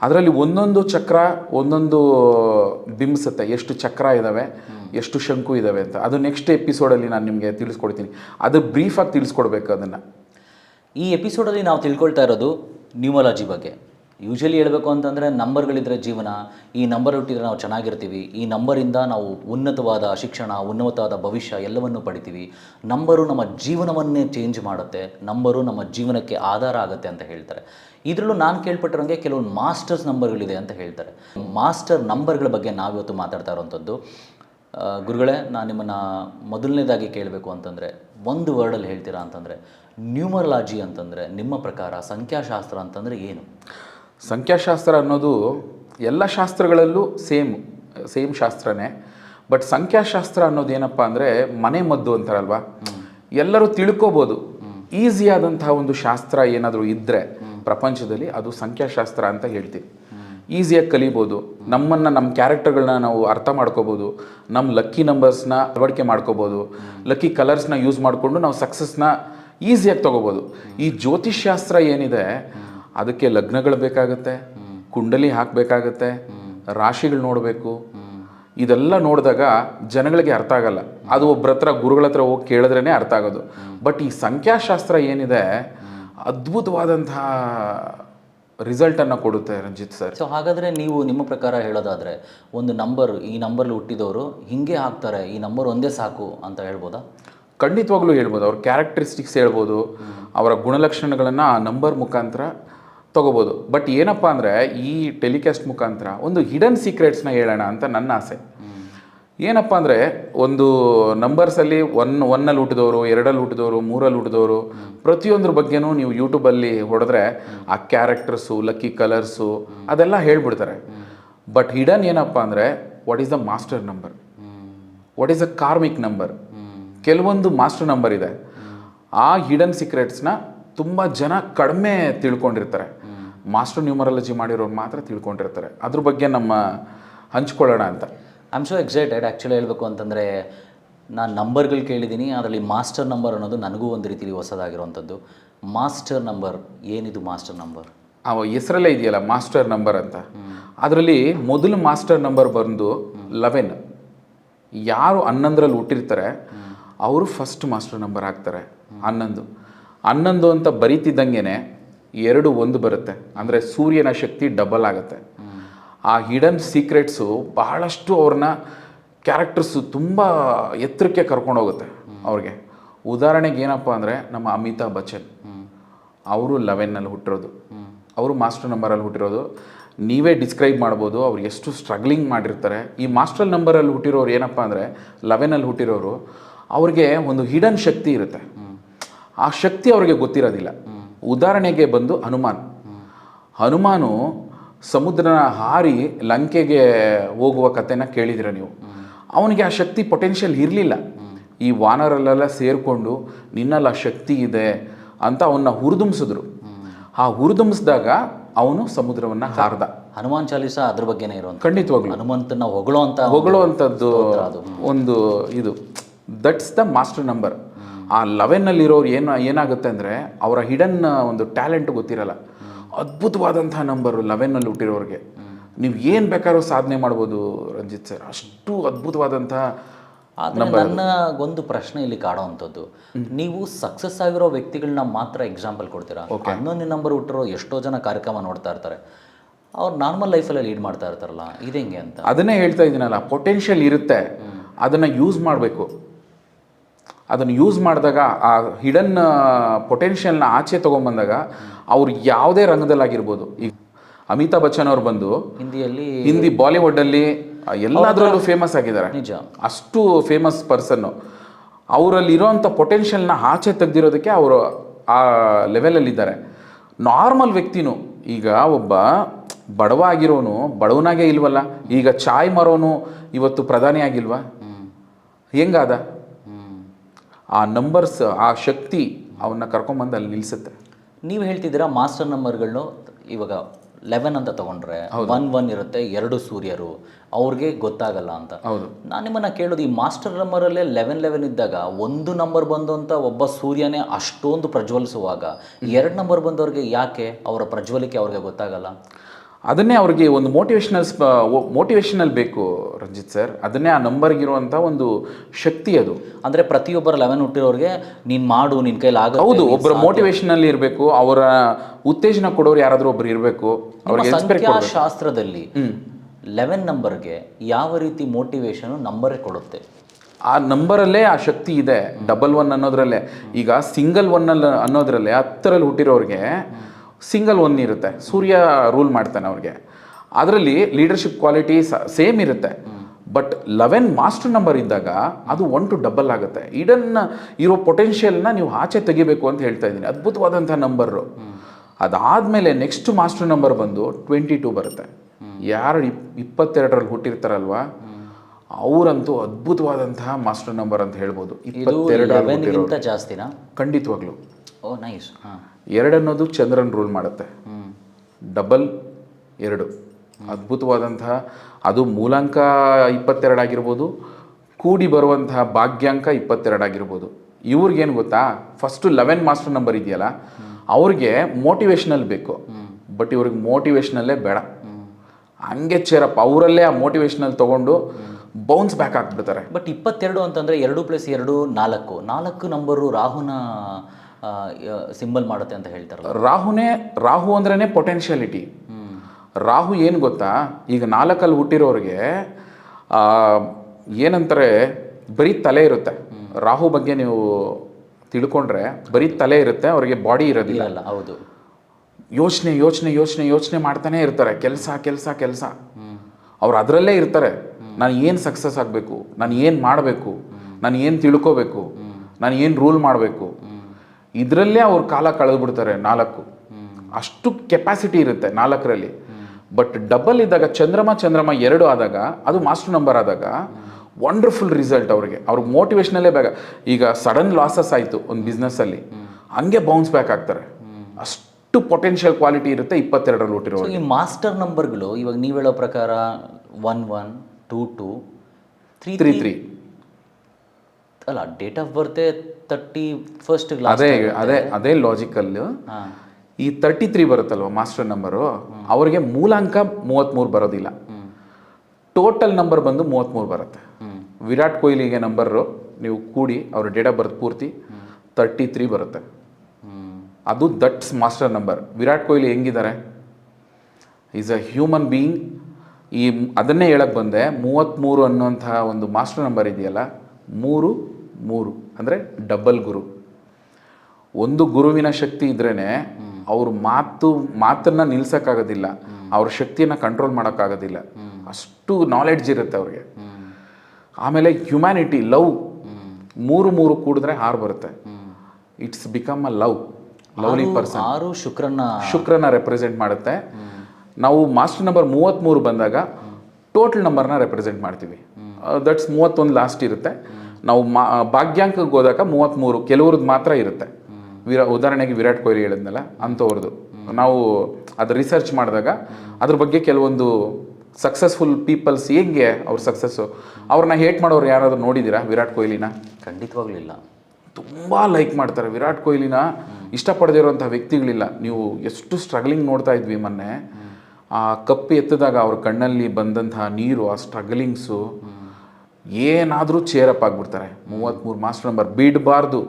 ಅದರಲ್ಲಿ ಒಂದೊಂದು ಚಕ್ರ ಒಂದೊಂದು ಬಿಂಬಿಸುತ್ತೆ. ಎಷ್ಟು ಚಕ್ರ ಇದ್ದಾವೆ ಎಷ್ಟು ಶಂಕು ಇದ್ದಾವೆ ಅಂತ. ಅದು ನೆಕ್ಸ್ಟ್ ಎಪಿಸೋಡಲ್ಲಿ ನಾನು ನಿಮಗೆ ತಿಳಿಸ್ಕೊಡ್ತೀನಿ. ಅದು ಬ್ರೀಫಾಗಿ ತಿಳಿಸ್ಕೊಡ್ಬೇಕು ಅದನ್ನು. ಈ ಎಪಿಸೋಡಲ್ಲಿ ನಾವು ತಿಳ್ಕೊಳ್ತಾ ಇರೋದು ನ್ಯೂಮಾಲಜಿ ಬಗ್ಗೆ. ಯೂಶಲಿ ಹೇಳಬೇಕು ಅಂತಂದರೆ ನಂಬರ್ಗಳಿದ್ರೆ ಜೀವನ. ಈ ನಂಬರ್ ಹುಟ್ಟಿದರೆ ನಾವು ಚೆನ್ನಾಗಿರ್ತೀವಿ. ಈ ನಂಬರಿಂದ ನಾವು ಉನ್ನತವಾದ ಶಿಕ್ಷಣ, ಉನ್ನತವಾದ ಭವಿಷ್ಯ ಎಲ್ಲವನ್ನು ಪಡಿತೀವಿ. ನಂಬರು ನಮ್ಮ ಜೀವನವನ್ನೇ ಚೇಂಜ್ ಮಾಡುತ್ತೆ. ನಂಬರು ನಮ್ಮ ಜೀವನಕ್ಕೆ ಆಧಾರ ಆಗುತ್ತೆ ಅಂತ ಹೇಳ್ತಾರೆ. ಇದರಲ್ಲೂ ನಾನು ಕೇಳ್ಪಟ್ಟಿರೋಂಗೆ ಕೆಲವೊಂದು ಮಾಸ್ಟರ್ಸ್ ನಂಬರ್ಗಳಿದೆ ಅಂತ ಹೇಳ್ತಾರೆ. ಮಾಸ್ಟರ್ ನಂಬರ್ಗಳ ಬಗ್ಗೆ ನಾವಿವತ್ತು ಮಾತಾಡ್ತಾ ಇರೋವಂಥದ್ದು ಗುರುಗಳೇ, ನಾನು ನಿಮ್ಮನ್ನು ಮೊದಲನೇದಾಗಿ ಕೇಳಬೇಕು ಅಂತಂದರೆ, ಒಂದು ವರ್ಡಲ್ಲಿ ಹೇಳ್ತೀರಾ ಅಂತಂದರೆ ನ್ಯೂಮರಾಲಜಿ ಅಂತಂದರೆ ನಿಮ್ಮ ಪ್ರಕಾರ ಸಂಖ್ಯಾಶಾಸ್ತ್ರ ಅಂತಂದರೆ ಏನು? ಸಂಖ್ಯಾಶಾಸ್ತ್ರ ಅನ್ನೋದು ಎಲ್ಲ ಶಾಸ್ತ್ರಗಳಲ್ಲೂ ಸೇಮ್ ಸೇಮ್ ಶಾಸ್ತ್ರನೇ. ಬಟ್ ಸಂಖ್ಯಾಶಾಸ್ತ್ರ ಅನ್ನೋದು ಏನಪ್ಪ ಅಂದರೆ ಮನೆ ಮದ್ದು ಅಂತಾರಲ್ವಾ? ಎಲ್ಲರೂ ತಿಳ್ಕೊಬೋದು. ಈಸಿಯಾದಂತಹ ಒಂದು ಶಾಸ್ತ್ರ ಏನಾದರೂ ಇದ್ದರೆ ಪ್ರಪಂಚದಲ್ಲಿ ಅದು ಸಂಖ್ಯಾಶಾಸ್ತ್ರ ಅಂತ ಹೇಳ್ತೀವಿ. ಈಸಿಯಾಗಿ ಕಲಿಬೋದು. ನಮ್ಮನ್ನು, ನಮ್ಮ ಕ್ಯಾರೆಕ್ಟರ್ಗಳನ್ನ ನಾವು ಅರ್ಥ ಮಾಡ್ಕೋಬೋದು. ನಮ್ಮ ಲಕ್ಕಿ ನಂಬರ್ಸ್ನ ಅಳವಡಿಕೆ ಮಾಡ್ಕೋಬೋದು. ಲಕ್ಕಿ ಕಲರ್ಸ್ನ ಯೂಸ್ ಮಾಡಿಕೊಂಡು ನಾವು ಸಕ್ಸಸ್ನ ಈಸಿಯಾಗಿ ತೊಗೋಬೋದು. ಈ ಜ್ಯೋತಿಷ್ಶಾಸ್ತ್ರ ಏನಿದೆ ಅದಕ್ಕೆ ಲಗ್ನಗಳು ಬೇಕಾಗುತ್ತೆ ಕುಂಡಲಿ ಹಾಕಬೇಕಾಗತ್ತೆ ರಾಶಿಗಳು ನೋಡಬೇಕು. ಇದೆಲ್ಲ ನೋಡಿದಾಗ ಜನಗಳಿಗೆ ಅರ್ಥ ಆಗಲ್ಲ. ಅದು ಒಬ್ಬರ ಹತ್ರ ಗುರುಗಳ ಹತ್ರ ಹೋಗಿ ಕೇಳಿದ್ರೇ ಅರ್ಥ ಆಗೋದು. ಬಟ್ ಈ ಸಂಖ್ಯಾಶಾಸ್ತ್ರ ಏನಿದೆ ಅದ್ಭುತವಾದಂತಹ ರಿಸಲ್ಟನ್ನು ಕೊಡುತ್ತೆ ರಂಜಿತ್ ಸರ್ ಸೊ ಹಾಗಾದರೆ ನೀವು ನಿಮ್ಮ ಪ್ರಕಾರ ಹೇಳೋದಾದರೆ ಒಂದು ನಂಬರ್ ಈ ನಂಬರ್ಲಿ ಹುಟ್ಟಿದವರು ಹಿಂಗೆ ಹಾಕ್ತಾರೆ ಈ ನಂಬರ್ ಒಂದೇ ಸಾಕು ಅಂತ ಹೇಳ್ಬೋದಾ? ಖಂಡಿತವಾಗ್ಲೂ ಹೇಳ್ಬೋದು. ಅವ್ರ ಕ್ಯಾರೆಕ್ಟರಿಸ್ಟಿಕ್ಸ್ ಹೇಳ್ಬೋದು. ಅವರ ಗುಣಲಕ್ಷಣಗಳನ್ನು ಆ ನಂಬರ್ ಮುಖಾಂತರ ತಗೋಬೋದು. ಬಟ್ ಏನಪ್ಪ ಅಂದರೆ ಈ ಟೆಲಿಕಾಸ್ಟ್ ಮುಖಾಂತರ ಒಂದು ಹಿಡನ್ ಸೀಕ್ರೆಟ್ಸ್ನ ಹೇಳೋಣ ಅಂತ ನನ್ನ ಆಸೆ. ಏನಪ್ಪ ಅಂದರೆ ಒಂದು ನಂಬರ್ಸಲ್ಲಿ ಒನ್ ಒನ್ನಲ್ಲಿ ಹುಟ್ಟಿದವರು, ಎರಡಲ್ಲಿ ಹುಟ್ಟಿದವರು, ಮೂರಲ್ಲಿ ಹುಟ್ಟಿದವರು, ಪ್ರತಿಯೊಂದ್ರ ಬಗ್ಗೆನೂ ನೀವು ಯೂಟ್ಯೂಬಲ್ಲಿ ಹೊಡೆದ್ರೆ ಆ ಕ್ಯಾರೆಕ್ಟರ್ಸು ಲಕ್ಕಿ ಕಲರ್ಸು ಅದೆಲ್ಲ ಹೇಳ್ಬಿಡ್ತಾರೆ. ಬಟ್ ಹಿಡನ್ ಏನಪ್ಪ ಅಂದರೆ what is the master number what is a karmic number ಕೆಲವೊಂದು ಮಾಸ್ಟರ್ ನಂಬರ್ ಇದೆ. ಆ ಹಿಡನ್ ಸೀಕ್ರೆಟ್ಸ್ನ ತುಂಬ ಜನ ಕಡಿಮೆ ತಿಳ್ಕೊಂಡಿರ್ತಾರೆ. ಮಾಸ್ಟರ್ ನ್ಯೂಮರಾಲಜಿ ಮಾಡಿರೋರು ಮಾತ್ರ ತಿಳ್ಕೊಂಡಿರ್ತಾರೆ. ಅದ್ರ ಬಗ್ಗೆ ನಮ್ಮ ಹಂಚ್ಕೊಳ್ಳೋಣ ಅಂತ. I am so excited actually ಹೇಳಬೇಕು ಅಂತಂದರೆ ನಾನು ನಂಬರ್ಗಳು ಕೇಳಿದ್ದೀನಿ ಅದರಲ್ಲಿ ಮಾಸ್ಟರ್ ನಂಬರ್ ಅನ್ನೋದು ನನಗೂ ಒಂದು ರೀತಿಲಿ ಹೊಸದಾಗಿರುವಂಥದ್ದು. ಮಾಸ್ಟರ್ ನಂಬರ್ ಏನಿದು ಮಾಸ್ಟರ್ ನಂಬರ್ ಅವ ಹೆಸರಲ್ಲೇ ಇದೆಯಲ್ಲ ಮಾಸ್ಟರ್ ನಂಬರ್ ಅಂತ. ಅದರಲ್ಲಿ ಮೊದಲು ಮಾಸ್ಟರ್ ನಂಬರ್ ಬಂದು ಲೆವೆನ್ ಯಾರು ಹನ್ನೊಂದರಲ್ಲಿ ಹುಟ್ಟಿರ್ತಾರೆ ಅವರು ಫಸ್ಟ್ ಮಾಸ್ಟರ್ ನಂಬರ್ ಹಾಕ್ತಾರೆ ಹನ್ನೊಂದು. ಹನ್ನೊಂದು ಅಂತ ಬರೀತಿದ್ದಂಗೆ ಎರಡು ಒಂದು ಬರುತ್ತೆ. ಅಂದರೆ ಸೂರ್ಯನ ಶಕ್ತಿ ಡಬಲ್ ಆಗುತ್ತೆ. ಆ ಹಿಡನ್ ಸೀಕ್ರೆಟ್ಸು ಬಹಳಷ್ಟು ಅವ್ರನ್ನ ಕ್ಯಾರೆಕ್ಟರ್ಸು ತುಂಬ ಎತ್ತರಕ್ಕೆ ಕರ್ಕೊಂಡು ಹೋಗುತ್ತೆ ಅವ್ರಿಗೆ. ಉದಾಹರಣೆಗೆ ಏನಪ್ಪ ಅಂದರೆ ನಮ್ಮ ಅಮಿತಾಬ್ ಬಚ್ಚನ್. ಅವರು ಲೆವೆನ್ನಲ್ಲಿ ಹುಟ್ಟಿರೋದು. ಅವರು ಮಾಸ್ಟರ್ ನಂಬರಲ್ಲಿ ಹುಟ್ಟಿರೋದು. ನೀವೇ ಡಿಸ್ಕ್ರೈಬ್ ಮಾಡ್ಬೋದು, ಅವ್ರು ಎಷ್ಟು ಸ್ಟ್ರಗ್ಲಿಂಗ್ ಮಾಡಿರ್ತಾರೆ. ಈ ಮಾಸ್ಟರ್ ನಂಬರಲ್ಲಿ ಹುಟ್ಟಿರೋರು ಏನಪ್ಪ ಅಂದರೆ ಲೆವೆನಲ್ಲಿ ಹುಟ್ಟಿರೋರು, ಅವ್ರಿಗೆ ಒಂದು ಹಿಡನ್ ಶಕ್ತಿ ಇರುತ್ತೆ. ಆ ಶಕ್ತಿ ಅವ್ರಿಗೆ ಗೊತ್ತಿರೋದಿಲ್ಲ. ಉದಾಹರಣೆಗೆ ಬಂದು ಹನುಮಾನ್. ಹನುಮಾನು ಸಮುದ್ರನ ಹಾರಿ ಲಂಕೆಗೆ ಹೋಗುವ ಕಥೆನ ಕೇಳಿದಿರ ನೀವು? ಅವನಿಗೆ ಆ ಶಕ್ತಿ ಪೊಟೆನ್ಷಿಯಲ್ ಇರಲಿಲ್ಲ. ಈ ವಾನರಲ್ಲೆಲ್ಲ ಸೇರಿಕೊಂಡು ನಿನ್ನಲ್ಲಿ ಆ ಶಕ್ತಿ ಇದೆ ಅಂತ ಅವನ್ನ ಹುರಿದುಂಬಿಸಿದ್ರು. ಆ ಹುರಿದುಂಬಿಸಿದಾಗ ಅವನು ಸಮುದ್ರವನ್ನು ಹಾರ್ದ. ಹನುಮಾನ್ ಚಾಲೀಸ ಅದ್ರ ಬಗ್ಗೆನೇ ಖಂಡಿತವಾಗ್ಲು. ಹನುಮಂತನ ಹೊಗಳೋ ಅಂತ ಹೊಗಳುವಂಥದ್ದು ಒಂದು ಇದು. ದಟ್ಸ್ ದ ಮಾಸ್ಟರ್ ನಂಬರ್ ಆ ಲೆವೆನ್ನಲ್ಲಿರೋರು ಏನು ಏನಾಗುತ್ತೆ ಅಂದರೆ ಅವರ ಹಿಡನ್ ಒಂದು ಟ್ಯಾಲೆಂಟ್ ಗೊತ್ತಿರಲ್ಲ. ಅದ್ಭುತವಾದಂಥ ನಂಬರು ಲೆವೆನ್ನಲ್ಲಿ ಹುಟ್ಟಿರೋರಿಗೆ. ನೀವು ಏನು ಬೇಕಾದ್ರೂ ಸಾಧನೆ ಮಾಡ್ಬೋದು ರಂಜಿತ್ ಸರ್. ಅಷ್ಟು ಅದ್ಭುತವಾದಂಥ ನನ್ನ ಒಂದು ಪ್ರಶ್ನೆ ಇಲ್ಲಿ ಕಾಡುವಂಥದ್ದು ನೀವು ಸಕ್ಸಸ್ ಆಗಿರೋ ವ್ಯಕ್ತಿಗಳನ್ನ ಮಾತ್ರ ಎಕ್ಸಾಂಪಲ್ ಕೊಡ್ತೀರಾ? ಹನ್ನೊಂದು ನಂಬರ್ ಹುಟ್ಟಿರೋ ಎಷ್ಟೋ ಜನ ಕಾರ್ಯಕ್ರಮ ನೋಡ್ತಾ ಇರ್ತಾರೆ. ಅವ್ರು ನಾರ್ಮಲ್ ಲೈಫಲ್ಲಿ ಲೀಡ್ ಮಾಡ್ತಾ ಇರ್ತಾರಲ್ಲ ಇದೆಂಗೆ ಅಂತ? ಅದನ್ನೇ ಹೇಳ್ತಾ ಇದ್ದೀನಲ್ಲ ಪೊಟೆನ್ಷಿಯಲ್ ಇರುತ್ತೆ. ಅದನ್ನು ಯೂಸ್ ಮಾಡಬೇಕು. ಅದನ್ನು ಯೂಸ್ ಮಾಡಿದಾಗ ಆ ಹಿಡನ್ ಪೊಟೆನ್ಷಿಯಲ್ನ ಆಚೆ ತೊಗೊಂಬಂದಾಗ ಅವ್ರು ಯಾವುದೇ ರಂಗದಲ್ಲಾಗಿರ್ಬೋದು. ಈಗ ಅಮಿತಾಬ್ ಬಚ್ಚನ್ ಅವ್ರು ಬಂದು ಹಿಂದಿಯಲ್ಲಿ ಹಿಂದಿ ಬಾಲಿವುಡ್ಡಲ್ಲಿ ಎಲ್ಲದರಲ್ಲೂ ಫೇಮಸ್ ಆಗಿದ್ದಾರೆ. ನಿಜ. ಅಷ್ಟು ಫೇಮಸ್ ಪರ್ಸನ್ನು ಅವರಲ್ಲಿ ಅಂಥ ಪೊಟೆನ್ಷಿಯಲ್ನ ಆಚೆ ತೆಗ್ದಿರೋದಕ್ಕೆ ಅವರು ಆ ಲೆವೆಲಲ್ಲಿದ್ದಾರೆ ನಾರ್ಮಲ್ ವ್ಯಕ್ತಿನೂ ಈಗ ಒಬ್ಬ ಬಡವ ಆಗಿರೋನು ಬಡವನಾಗೇ ಇಲ್ವಲ್ಲ ಈಗ ಚಾಯ್ ಮರೋನು ಇವತ್ತು ಪ್ರಧಾನಿ ಆಗಿಲ್ವಾ ಹೆಂಗಾದ. ಆ ನಂಬರ್ಸ್ ಆ ಶಕ್ತಿ ಅವನ್ನ ಕರ್ಕೊಂಬಂದು ಅಲ್ಲಿ ನಿಲ್ಲಿಸುತ್ತೆ ನೀವು ಹೇಳ್ತಿದ್ದೀರಾ ಮಾಸ್ಟರ್ ನಂಬರ್ಗಳನ್ನು ಇವಾಗ ಲೆವೆನ್ ಅಂತ ತಗೊಂಡ್ರೆ ಒನ್ ಒನ್ ಇರುತ್ತೆ ಎರಡು ಸೂರ್ಯರು ಅವ್ರಿಗೆ ಗೊತ್ತಾಗಲ್ಲ ಅಂತ. ಹೌದು. ನಾನು ನಿಮ್ಮನ್ನ ಕೇಳೋದು ಈ ಮಾಸ್ಟರ್ ನಂಬರಲ್ಲೇ ಲೆವೆನ್ ಲೆವೆನ್ ಇದ್ದಾಗ ಒಂದು ನಂಬರ್ ಬಂದು ಅಂತ ಒಬ್ಬ ಸೂರ್ಯನೇ ಅಷ್ಟೊಂದು ಪ್ರಜ್ವಲಿಸುವಾಗ ಎರಡು ನಂಬರ್ ಬಂದವ್ರಿಗೆ ಯಾಕೆ ಅವರ ಪ್ರಜ್ವಲಿಕೆ ಅವ್ರಿಗೆ ಗೊತ್ತಾಗಲ್ಲ? ಅದನ್ನೇ ಅವ್ರಿಗೆ ಒಂದು ಮೋಟಿವೇಶನಲ್ ಮೋಟಿವೇಶ್ನಲ್ ಬೇಕು ರಂಜಿತ್ ಸರ್. ಅದನ್ನೇ ಆ ನಂಬರ್ಗಿರುವಂಥ ಒಂದು ಶಕ್ತಿ ಅದು. ಅಂದ್ರೆ ಪ್ರತಿಯೊಬ್ಬರ ಲೆವೆನ್ ಹುಟ್ಟಿರೋರಿಗೆ ನೀನ್ ಮಾಡು ನಿನ್ ಕೈಲಿ ಆಗ ಹೌದು ಒಬ್ಬರ ಮೋಟಿವೇಶ್ನಲ್ಲಿ ಇರಬೇಕು ಅವರ ಉತ್ತೇಜನ ಕೊಡೋರು ಯಾರಾದರೂ ಒಬ್ರು ಇರಬೇಕು ಅವ್ರಿಗೆ ಶಾಸ್ತ್ರದಲ್ಲಿ ಲೆವೆನ್ ನಂಬರ್ಗೆ ಯಾವ ರೀತಿ ಮೋಟಿವೇಶನು ನಂಬರೇ ಕೊಡುತ್ತೆ? ಆ ನಂಬರಲ್ಲೇ ಆ ಶಕ್ತಿ ಇದೆ ಡಬಲ್ ಒನ್ ಅನ್ನೋದ್ರಲ್ಲೇ. ಈಗ ಸಿಂಗಲ್ ಒನ್ ಅಲ್ಲಿ ಅನ್ನೋದ್ರಲ್ಲೇ ಹತ್ತರಲ್ಲಿ ಹುಟ್ಟಿರೋರಿಗೆ ಸಿಂಗಲ್ ಒನ್ ಇರುತ್ತೆ. ಸೂರ್ಯ ರೂಲ್ ಮಾಡ್ತಾನೆ ಅವ್ರಿಗೆ. ಅದರಲ್ಲಿ ಲೀಡರ್ಶಿಪ್ ಕ್ವಾಲಿಟಿ ಸೇಮ್ ಇರುತ್ತೆ. ಬಟ್ ಲೆವೆನ್ ಮಾಸ್ಟರ್ ನಂಬರ್ ಇದ್ದಾಗ ಅದು ಒನ್ ಟು ಡಬಲ್ ಆಗುತ್ತೆ. ಇಡನ್ ಇರೋ ಪೊಟೆನ್ಷಿಯಲ್ನ ನೀವು ಆಚೆ ತೆಗಿಬೇಕು ಅಂತ ಹೇಳ್ತಾ ಇದ್ದೀನಿ. ಅದ್ಭುತವಾದಂಥ ನಂಬರು ಅದಾದಮೇಲೆ ನೆಕ್ಸ್ಟ್ ಮಾಸ್ಟರ್ ನಂಬರ್ ಬಂದು ಟ್ವೆಂಟಿ ಟೂ ಬರುತ್ತೆ. ಯಾರು ಇಪ್ ಇಪ್ಪತ್ತೆರಡರಲ್ಲಿ ಹುಟ್ಟಿರ್ತಾರಲ್ವಾ? ಅವರಂತೂ ಅದ್ಭುತವಾದಂತಹ ಮಾಸ್ಟರ್ ನಂಬರ್ ಅಂತ ಹೇಳ್ಬೋದು. ಹುಟ್ಟಿರೋರು. ಜಾಸ್ತಿನಾ? ಖಂಡಿತವಾಗ್ಲು. ಓ ನೈಸ್ ಹಾಂ ಎರಡನ್ನೋದು ಚಂದ್ರನ್ ರೂಲ್ ಮಾಡುತ್ತೆ. ಡಬಲ್ ಎರಡು. ಅದ್ಭುತವಾದಂತಹ ಅದು ಮೂಲಾಂಕ ಇಪ್ಪತ್ತೆರಡಾಗಿರ್ಬೋದು ಕೂಡಿ ಬರುವಂತಹ ಭಾಗ್ಯಾಂಕ ಇಪ್ಪತ್ತೆರಡಾಗಿರ್ಬೋದು ಇವ್ರಿಗೇನು ಗೊತ್ತಾ? ಫಸ್ಟು ಲೆವೆನ್ ಮಾಸ್ಟರ್ ನಂಬರ್ ಇದೆಯಲ್ಲ ಅವ್ರಿಗೆ ಮೋಟಿವೇಶ್ನಲ್ ಬೇಕು. ಬಟ್ ಇವ್ರಿಗೆ ಮೋಟಿವೇಶ್ನಲ್ಲೇ ಬೇಡ. ಹಂಗೆ ಚೇರಪ್ಪ ಅವರಲ್ಲೇ ಆ ಮೋಟಿವೇಶ್ನಲ್ ತೊಗೊಂಡು ಬೌನ್ಸ್ ಬ್ಯಾಕ್ ಹಾಕ್ಬಿಡ್ತಾರೆ. ಬಟ್ ಇಪ್ಪತ್ತೆರಡು ಅಂತಂದ್ರೆ ಎರಡು ಪ್ಲಸ್ ಎರಡು ನಾಲ್ಕು. ನಾಲ್ಕು ನಂಬರು ರಾಹುನ ಸಿಂಬಲ್ ಮಾಡುತ್ತೆ ಅಂತ ಹೇಳ್ತಾರೆ ರಾಹುನೇ ರಾಹು ಅಂದ್ರೇ ಪೊಟೆನ್ಷಿಯಾಲಿಟಿ ರಾಹು ಏನು ಗೊತ್ತಾ? ಈಗ ನಾಲ್ಕಲ್ಲಿ ಹುಟ್ಟಿರೋರಿಗೆ ಏನಂತಾರೆ ಬರೀ ತಲೆ ಇರುತ್ತೆ. ರಾಹು ಬಗ್ಗೆ ನೀವು ತಿಳ್ಕೊಂಡ್ರೆ ಬರೀ ತಲೆ ಇರುತ್ತೆ ಅವರಿಗೆ ಬಾಡಿ ಇರೋದಿಲ್ಲ. ಅಲ್ಲ ಹೌದು. ಯೋಚನೆ ಯೋಚನೆ ಯೋಚನೆ ಯೋಚನೆ ಮಾಡ್ತಾನೆ ಇರ್ತಾರೆ. ಕೆಲಸ ಕೆಲಸ ಕೆಲಸ. ಅವ್ರು ಅದರಲ್ಲೇ ಇರ್ತಾರೆ. ನಾನು ಏನು ಸಕ್ಸಸ್ ಆಗಬೇಕು? ನಾನು ಏನು ಮಾಡಬೇಕು? ನಾನು ಏನು ತಿಳ್ಕೋಬೇಕು? ನಾನು ಏನು ರೂಲ್ ಮಾಡಬೇಕು? ಇದರಲ್ಲೇ ಅವ್ರ ಕಾಲ ಕಳೆದ್ಬಿಡ್ತಾರೆ ನಾಲ್ಕು. ಅಷ್ಟು ಕೆಪಾಸಿಟಿ ಇರುತ್ತೆ ನಾಲ್ಕರಲ್ಲಿ. ಬಟ್ ಡಬಲ್ ಇದ್ದಾಗ ಚಂದ್ರಮ ಚಂದ್ರಮ ಎರಡು ಆದಾಗ ಅದು ಮಾಸ್ಟರ್ ನಂಬರ್ ಆದಾಗ ವಂಡರ್ಫುಲ್ ರಿಸಲ್ಟ್ ಅವ್ರಿಗೆ. ಅವ್ರಿಗೆ ಮೋಟಿವೇಶ್ನಲ್ಲೇ ಬೇಗ. ಈಗ ಸಡನ್ ಲಾಸಸ್ ಆಯಿತು ಒಂದು ಬಿಸ್ನೆಸ್ಸಲ್ಲಿ ಹಂಗೆ ಬೌನ್ಸ್ ಬ್ಯಾಕ್ ಆಗ್ತಾರೆ. ಅಷ್ಟು ಪೊಟೆನ್ಷಿಯಲ್ ಕ್ವಾಲಿಟಿ ಇರುತ್ತೆ ಇಪ್ಪತ್ತೆರಡರಲ್ಲಿ ಹುಟ್ಟಿರೋ ಈ ಮಾಸ್ಟರ್ ನಂಬರ್ಗಳು ಇವಾಗ ನೀವು ಹೇಳೋ ಪ್ರಕಾರ one one two two three three three ಅಲ್ಲ date of birth thirty first ಅದೇ ಅದೇ ಅದೇ ಲಾಜಿಕಲ್ ಈ ತರ್ಟಿ ತ್ರೀ ಬರುತ್ತಲ್ವ ಮಾಸ್ಟರ್ ನಂಬರು ಅವರಿಗೆ ಮೂಲಾಂಕ ಮೂವತ್ತ್ಮೂರು ಬರೋದಿಲ್ಲ. ಟೋಟಲ್ ನಂಬರ್ ಬಂದು ಮೂವತ್ತ್ಮೂರು ಬರುತ್ತೆ. ವಿರಾಟ್ ಕೊಹ್ಲಿಗೆ ನಂಬರು ನೀವು ಕೂಡಿ ಅವ್ರ ಡೇಟ್ ಆಫ್ ಬರ್ತ್ ಪೂರ್ತಿ ತರ್ಟಿ ತ್ರೀ ಬರುತ್ತೆ. ಅದು that's master number Virat Kohli ಹೆಂಗಿದ್ದಾರೆ? Is a human being ಈ ಅದನ್ನೇ ಹೇಳಕ್ಕೆ ಬಂದೆ ಮೂವತ್ತ್ಮೂರು ಅನ್ನುವಂತಹ ಒಂದು ಮಾಸ್ಟರ್ ನಂಬರ್ ಇದೆಯಲ್ಲ ಮೂರು ಮೂರು ಅಂದರೆ ಡಬಲ್ ಗುರು. ಒಂದು ಗುರುವಿನ ಶಕ್ತಿ ಇದ್ರೇ ಅವ್ರ ಮಾತು ಮಾತನ್ನು ನಿಲ್ಸೋಕ್ಕಾಗೋದಿಲ್ಲ. ಅವ್ರ ಶಕ್ತಿಯನ್ನು ಕಂಟ್ರೋಲ್ ಮಾಡೋಕ್ಕಾಗೋದಿಲ್ಲ. ಅಷ್ಟು ನಾಲೆಡ್ಜ್ ಇರುತ್ತೆ ಅವ್ರಿಗೆ. ಆಮೇಲೆ ಹ್ಯುಮ್ಯಾನಿಟಿ ಲವ್ ಮೂರು ಮೂರು ಕೂಡಿದ್ರೆ ಆರು ಬರುತ್ತೆ. It's become a love lovely person ಆರು ಶುಕ್ರನ ಶುಕ್ರನ ರೆಪ್ರೆಸೆಂಟ್ ಮಾಡುತ್ತೆ. ನಾವು ಮಾಸ್ಟರ್ ನಂಬರ್ ಮೂವತ್ತ್ಮೂರು ಬಂದಾಗ ಟೋಟಲ್ ನಂಬರ್ನ ರೆಪ್ರೆಸೆಂಟ್ ಮಾಡ್ತೀವಿ. ದಟ್ಸ್ ಮೂವತ್ತೊಂದು ಲಾಸ್ಟ್ ಇರುತ್ತೆ. ನಾವು ಮಾ ಭಾಗ್ಯಾಂಕಕ್ಕೆ ಹೋದಾಗ ಮೂವತ್ತ್ಮೂರು ಕೆಲವ್ರದ್ದು ಮಾತ್ರ ಇರುತ್ತೆ. ವಿರಾ ಉದಾಹರಣೆಗೆ ವಿರಾಟ್ ಕೊಹ್ಲಿ ಹೇಳಿದ್ನಲ್ಲ ಅಂಥವ್ರದ್ದು. ನಾವು ಅದು ರಿಸರ್ಚ್ ಮಾಡಿದಾಗ ಅದ್ರ ಬಗ್ಗೆ ಕೆಲವೊಂದು ಸಕ್ಸಸ್ಫುಲ್ ಪೀಪಲ್ಸ್ ಹೇಗೆ ಅವ್ರ ಸಕ್ಸಸ್ಸು ಅವ್ರನ್ನ ಹೇಟ್ ಮಾಡೋರು ಯಾರಾದರೂ ನೋಡಿದ್ದೀರಾ ವಿರಾಟ್ ಕೊಹ್ಲಿನ? ಖಂಡಿತವಾಗ್ಲಿಲ್ಲ. ತುಂಬ ಲೈಕ್ ಮಾಡ್ತಾರೆ. ವಿರಾಟ್ ಕೊಹ್ಲಿನ ಇಷ್ಟಪಡದೇ ಇರುವಂಥ ವ್ಯಕ್ತಿಗಳಿಲ್ಲ. ನೀವು ಎಷ್ಟು ಸ್ಟ್ರಗ್ಲಿಂಗ್ ನೋಡ್ತಾ ಇದ್ವಿ ಮೊನ್ನೆ. ಆ ಕಪ್ಪು ಎತ್ತಿದಾಗ ಅವ್ರ ಕಣ್ಣಲ್ಲಿ ಬಂದಂತಹ ನೀರು ಆ ಸ್ಟ್ರಗ್ಲಿಂಗ್ಸು ಏನಾದರೂ ಚೇರಪ್ ಆಗಿಬಿಡ್ತಾರೆ. ಮೂವತ್ತ್ಮೂರು ಮಾಸ್ಟರ್ ನಂಬರ್ ಬೀಡಬಾರ್ದು.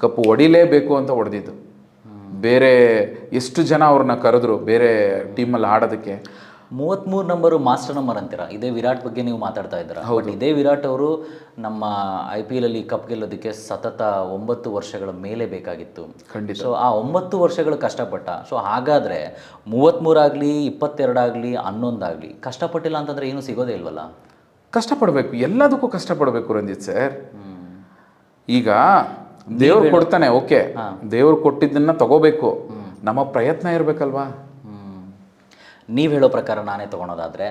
ಕಪ್ಪು ಹೊಡಿಲೇಬೇಕು ಅಂತ ಹೊಡೆದಿದ್ದು. ಬೇರೆ ಎಷ್ಟು ಜನ ಅವ್ರನ್ನ ಕರೆದ್ರು ಬೇರೆ ಟೀಮಲ್ಲಿ ಆಡೋದಕ್ಕೆ? ಮೂವತ್ತ್ಮೂರು ನಂಬರು ಮಾಸ್ಟರ್ ನಂಬರ್ ಅಂತೀರಾ? ಇದೇ ವಿರಾಟ್ ಬಗ್ಗೆ ನೀವು ಮಾತಾಡ್ತಾ ಇದ್ದೀರಾ? ಬಟ್ ಇದೇ ವಿರಾಟ್ ಅವರು ನಮ್ಮ ಐ ಪಿ ಎಲ್ ಅಲ್ಲಿ ಕಪ್ ಗೆಲ್ಲೋದಕ್ಕೆ ಸತತ ಒಂಬತ್ತು ವರ್ಷಗಳ ಮೇಲೆ ಬೇಕಾಗಿತ್ತು. ಖಂಡಿತ. ಸೊ ಆ ಒಂಬತ್ತು ವರ್ಷಗಳು ಕಷ್ಟಪಟ್ಟ. ಸೊ ಹಾಗಾದರೆ ಮೂವತ್ತ್ಮೂರಾಗಲಿ ಇಪ್ಪತ್ತೆರಡಾಗಲಿ ಹನ್ನೊಂದಾಗಲಿ ಕಷ್ಟಪಟ್ಟಿಲ್ಲ ಅಂತಂದರೆ ಏನು ಸಿಗೋದೇ ಇಲ್ವಲ್ಲ? ಕಷ್ಟಪಡಬೇಕು ಎಲ್ಲದಕ್ಕೂ ಕಷ್ಟಪಡಬೇಕು ರಂಜಿತ್ ಸರ್. ಈಗ ದೇವ್ರು ಕೊಡ್ತಾನೆ ಓಕೆ. ದೇವ್ರು ಕೊಟ್ಟಿದ್ದನ್ನ ತಗೋಬೇಕು. ನಮ್ಮ ಪ್ರಯತ್ನ ಇರಬೇಕಲ್ವಾ? ನೀವು ಹೇಳೋ ಪ್ರಕಾರ ನಾನೇ ತೊಗೊಳೋದಾದರೆ